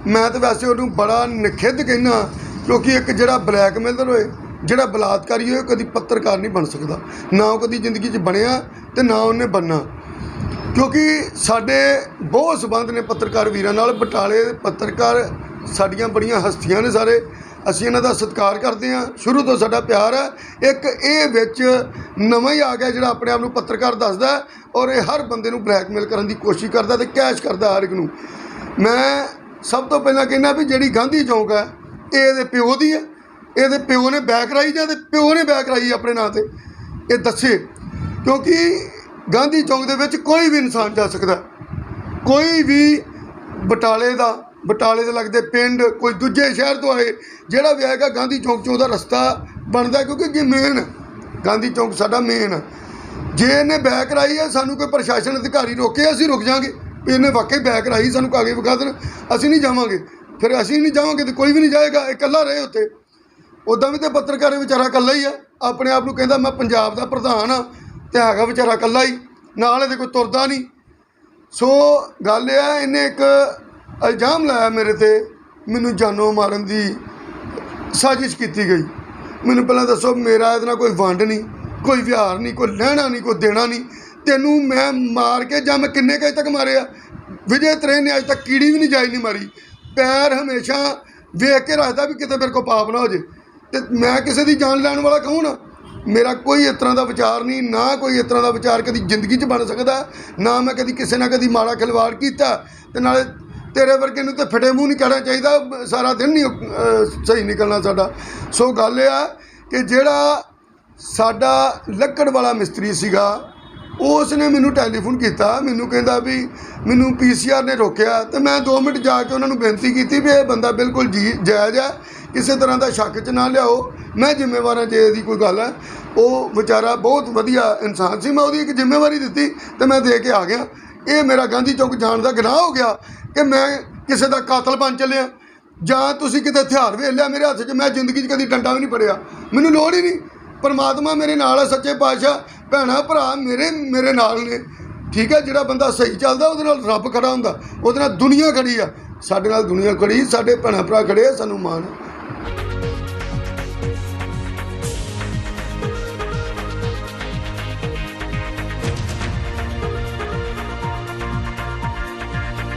ਮੈਂ ਤਾਂ ਵੈਸੇ ਉਹਨੂੰ ਬੜਾ ਨਿਖਿੱਧ ਕਹਿਣਾ ਕਿਉਂਕਿ ਇੱਕ ਜਿਹੜਾ ਬਲੈਕਮੇਲਰ ਹੋਏ, ਜਿਹੜਾ ਬਲਾਤਕਾਰੀ ਹੋਏ ਕਦੀ ਪੱਤਰਕਾਰ ਨਹੀਂ ਬਣ ਸਕਦਾ। ਨਾ ਉਹ ਕਦੀ ਜ਼ਿੰਦਗੀ 'ਚ ਬਣਿਆ ਤੇ ਨਾ ਉਹਨੇ ਬਣਨਾ। ਕਿਉਂਕਿ ਸਾਡੇ ਬਹੁਤ ਸਬੰਧ ਨੇ ਪੱਤਰਕਾਰ ਵੀਰਾਂ ਨਾਲ। ਬਟਾਲੇ ਦੇ ਪੱਤਰਕਾਰ ਸਾਡੀਆਂ ਬੜੀਆਂ ਹਸਤੀਆਂ ਨੇ ਸਾਰੇ। ਅਸੀਂ ਇਹਨਾਂ ਦਾ ਸਤਿਕਾਰ ਕਰਦੇ ਹਾਂ। ਸ਼ੁਰੂ ਤੋਂ ਸਾਡਾ ਪਿਆਰ ਹੈ। ਇੱਕ ਇਹ ਵਿੱਚ ਨਵਾਂ ਹੀ ਆ ਗਿਆ ਜਿਹੜਾ ਆਪਣੇ ਆਪ ਨੂੰ ਪੱਤਰਕਾਰ ਦੱਸਦਾ ਔਰ ਇਹ ਹਰ ਬੰਦੇ ਨੂੰ ਬਲੈਕਮੇਲ ਕਰਨ ਦੀ ਕੋਸ਼ਿਸ਼ ਕਰਦਾ ਤੇ ਕੈਸ਼ ਕਰਦਾ ਹਰ ਇੱਕ ਨੂੰ। ਮੈਂ ਸਭ ਤੋਂ ਪਹਿਲਾਂ ਕਹਿੰਦਾ ਵੀ ਜਿਹੜੀ ਗਾਂਧੀ ਚੌਂਕ ਹੈ, ਇਹ ਇਹਦੇ ਪਿਓ ਦੀ ਹੈ। ਇਹਦੇ ਪਿਓ ਨੇ ਬੈਕ ਕਰਾਈ ਜਾਂ ਇਹਦੇ ਪਿਓ ਨੇ ਬੈਕ ਕਰਾਈ ਆਪਣੇ ਨਾਂ ਤੇ? ਇਹ ਦੱਸੇ। ਕਿਉਂਕਿ ਗਾਂਧੀ ਚੌਂਕ ਦੇ ਵਿੱਚ ਕੋਈ ਵੀ ਇਨਸਾਨ ਜਾ ਸਕਦਾ ਕੋਈ ਵੀ ਬਟਾਲੇ ਦਾ, ਬਟਾਲੇ ਦੇ ਲੱਗਦੇ ਪਿੰਡ, ਕੋਈ ਦੂਜੇ ਸ਼ਹਿਰ ਤੋਂ ਆਏ, ਜਿਹੜਾ ਵੀ ਆਏਗਾ ਗਾਂਧੀ ਚੌਂਕ 'ਚ ਉਹਦਾ ਰਸਤਾ ਬਣਦਾ ਕਿਉਂਕਿ ਇਹ ਮੇਨ ਗਾਂਧੀ ਚੌਂਕ ਸਾਡਾ ਮੇਨ ਜੇ ਇਹਨੇ ਬੈਕ ਰਾਈ ਹੈ, ਸਾਨੂੰ ਕੋਈ ਪ੍ਰਸ਼ਾਸਨ ਅਧਿਕਾਰੀ ਰੋਕੇ, ਅਸੀਂ ਰੁਕ ਜਾਾਂਗੇ। ਵੀ ਇਹਨੇ ਵਾਕਈ ਬੈਕ ਰਾਈ ਸਾਨੂੰ ਕਾਗਜ਼ ਵਿਖਾ ਦੇਣ। ਅਸੀਂ ਨਹੀਂ ਜਾਵਾਂਗੇ। ਫਿਰ ਅਸੀਂ ਨਹੀਂ ਜਾਵਾਂਗੇ ਤੇ ਕੋਈ ਵੀ ਨਹੀਂ ਜਾਏਗਾ, ਇਹ ਇਕੱਲਾ ਰਹੇ ਉੱਥੇ। ਉਦਾਂ ਵੀ ਤੇ ਪੱਤਰਕਾਰ ਇਹ ਵਿਚਾਰਾ ਇਕੱਲਾ ਹੀ ਹੈ ਆਪਣੇ ਆਪ ਨੂੰ ਕਹਿੰਦਾ, ਮੈਂ ਪੰਜਾਬ ਦਾ ਪ੍ਰਧਾਨ ਆ ਤੇ ਹੈਗਾ ਵਿਚਾਰਾ ਇਕੱਲਾ ਹੀ। ਨਾਲ ਇਹਦੇ ਕੋਈ ਤੁਰਦਾ ਨਹੀਂ। ਸੋ ਗੱਲ ਇਹ ਆ, ਇਹਨੇ ਇੱਕ ਇਲਜ਼ਾਮ ਲਾਇਆ ਮੇਰੇ ਤੇ। ਮੈਨੂੰ ਜਾਨੋਂ ਮਾਰਨ ਦੀ ਸਾਜ਼ਿਸ਼ ਕੀਤੀ ਗਈ। ਮੈਨੂੰ ਪਹਿਲਾਂ ਦੱਸੋ, ਮੇਰਾ ਇਹਦੇ ਨਾਲ ਕੋਈ ਵੰਡ ਨਹੀਂ, ਕੋਈ ਵਿਹਾਰ ਨਹੀਂ, ਕੋਈ ਲੈਣਾ ਨਹੀਂ, ਕੋਈ ਦੇਣਾ ਨਹੀਂ। ਤੈਨੂੰ ਮੈਂ ਮਾਰ ਕੇ ਜਾਂ ਮੈਂ ਕਿੰਨੇ ਕਹੇ ਤੱਕ ਮਾਰਿਆ? ਵਿਜੇ ਤ੍ਰੇਨ ਨੇ ਅੱਜ ਤੱਕ ਕੀੜੀ ਵੀ ਨਹੀਂ ਜਾਈ ਨਹੀਂ ਮਾਰੀ। ਪੈਰ ਹਮੇਸ਼ਾ ਵੇਖ ਕੇ ਰੱਖਦਾ ਵੀ ਕਿਤੇ ਮੇਰੇ ਕੋ ਪਾਪ ਨਾ ਹੋ ਜੇ। ਤੇ ਮੈਂ ਕਿਸੇ ਦੀ ਜਾਨ ਲੈਣ ਵਾਲਾ ਕੌਣ ਆ? ਮੇਰਾ ਕੋਈ ਇਸ ਤਰ੍ਹਾਂ ਦਾ ਵਿਚਾਰ ਨਹੀਂ, ਨਾ ਕੋਈ ਇਸ ਤਰ੍ਹਾਂ ਦਾ ਵਿਚਾਰ ਕਦੀ ਜ਼ਿੰਦਗੀ 'ਚ ਬਣ ਸਕਦਾ, ਨਾ ਮੈਂ ਕਦੀ ਕਿਸੇ ਨਾਲ ਕਦੀ ਮਾੜਾ ਖਿਲਵਾੜ ਕੀਤਾ। ਤੇ ਨਾਲੇ ਤੇਰੇ ਵਰਗੇ ਨੂੰ ਤੇ ਫਟੇ ਮੂੰਹ ਨਹੀਂ ਕਹਿਣਾ ਚਾਹੀਦਾ, ਸਾਰਾ ਦਿਨ ਨਹੀਂ ਸਹੀ ਨਿਕਲਣਾ ਸਾਡਾ। ਸੋ ਗੱਲ ਇਹ ਆ ਕਿ ਜਿਹੜਾ ਸਾਡਾ ਲੱਕੜ ਵਾਲਾ ਮਿਸਤਰੀ ਸੀਗਾ ਉਸ ਨੇ ਮੈਨੂੰ ਟੈਲੀਫੋਨ ਕੀਤਾ, ਮੈਨੂੰ ਕਹਿੰਦਾ ਵੀ ਮੈਨੂੰ ਪੀਸੀਆਰ ਨੇ ਰੋਕਿਆ ਤੇ ਮੈਂ 2 ਮਿੰਟ ਜਾ ਕੇ ਉਹਨਾਂ ਨੂੰ ਬੇਨਤੀ ਕੀਤੀ ਵੀ ਇਹ ਬੰਦਾ ਬਿਲਕੁਲ ਜੀ ਜਾਇਜ਼ ਹੈ, ਕਿਸੇ ਤਰ੍ਹਾਂ ਦਾ ਸ਼ੱਕ 'ਚ ਨਾ ਲਿਆਓ। ਮੈਂ ਜ਼ਿੰਮੇਵਾਰ ਹਾਂ ਜੇ ਇਹਦੀ ਕੋਈ ਗੱਲ ਹੈ, ਉਹ ਵਿਚਾਰਾ ਬਹੁਤ ਵਧੀਆ ਇਨਸਾਨ ਸੀ, ਮੈਂ ਉਹਦੀ ਇੱਕ ਜ਼ਿੰਮੇਵਾਰੀ ਦਿੱਤੀ ਤੇ ਮੈਂ ਦੇ ਕੇ ਆ ਗਿਆ। ਇਹ ਮੇਰਾ ਗਾਂਧੀ ਚੌਕ ਜਾਣ ਦਾ ਗੁਨਾਹ ਹੋ ਗਿਆ ਕਿ ਮੈਂ ਕਿਸੇ ਦਾ ਕਾਤਲ ਬਣ ਚੱਲਿਆ। ਜਾਂ ਤੁਸੀਂ ਕਿਤੇ ਹਥਿਆਰ ਵੇਖ ਲਿਆ ਮੇਰੇ ਹੱਥ 'ਚ, ਮੈਂ ਜ਼ਿੰਦਗੀ 'ਚ ਕਦੀ ਡੰਡਾ ਵੀ ਨਹੀਂ ਫੜਿਆ। ਮੈਨੂੰ ਲੋੜ ਹੀ ਨਹੀਂ। ਪਰਮਾਤਮਾ ਮੇਰੇ ਨਾਲ ਹੈ, ਸੱਚੇ ਪਾਤਸ਼ਾਹ। ਭੈਣਾ, ਭਰਾ ਮੇਰੇ ਮੇਰੇ ਨਾਲ ਨੇ। ਠੀਕ ਹੈ, ਜਿਹੜਾ ਬੰਦਾ ਸਹੀ ਚੱਲਦਾ, ਉਹਦੇ ਨਾਲ ਰੱਬ ਖੜਾ ਹੁੰਦਾ। ਉਹਦੇ ਨਾਲ ਦੁਨੀਆ ਖੜੀ ਆ। ਸਾਡੇ ਨਾਲ ਦੁਨੀਆ ਖੜੀ, ਸਾਡੇ ਭੈਣਾ, ਭਰਾ ਖੜੇ ਆ, ਸਾਨੂੰ ਮਾਣ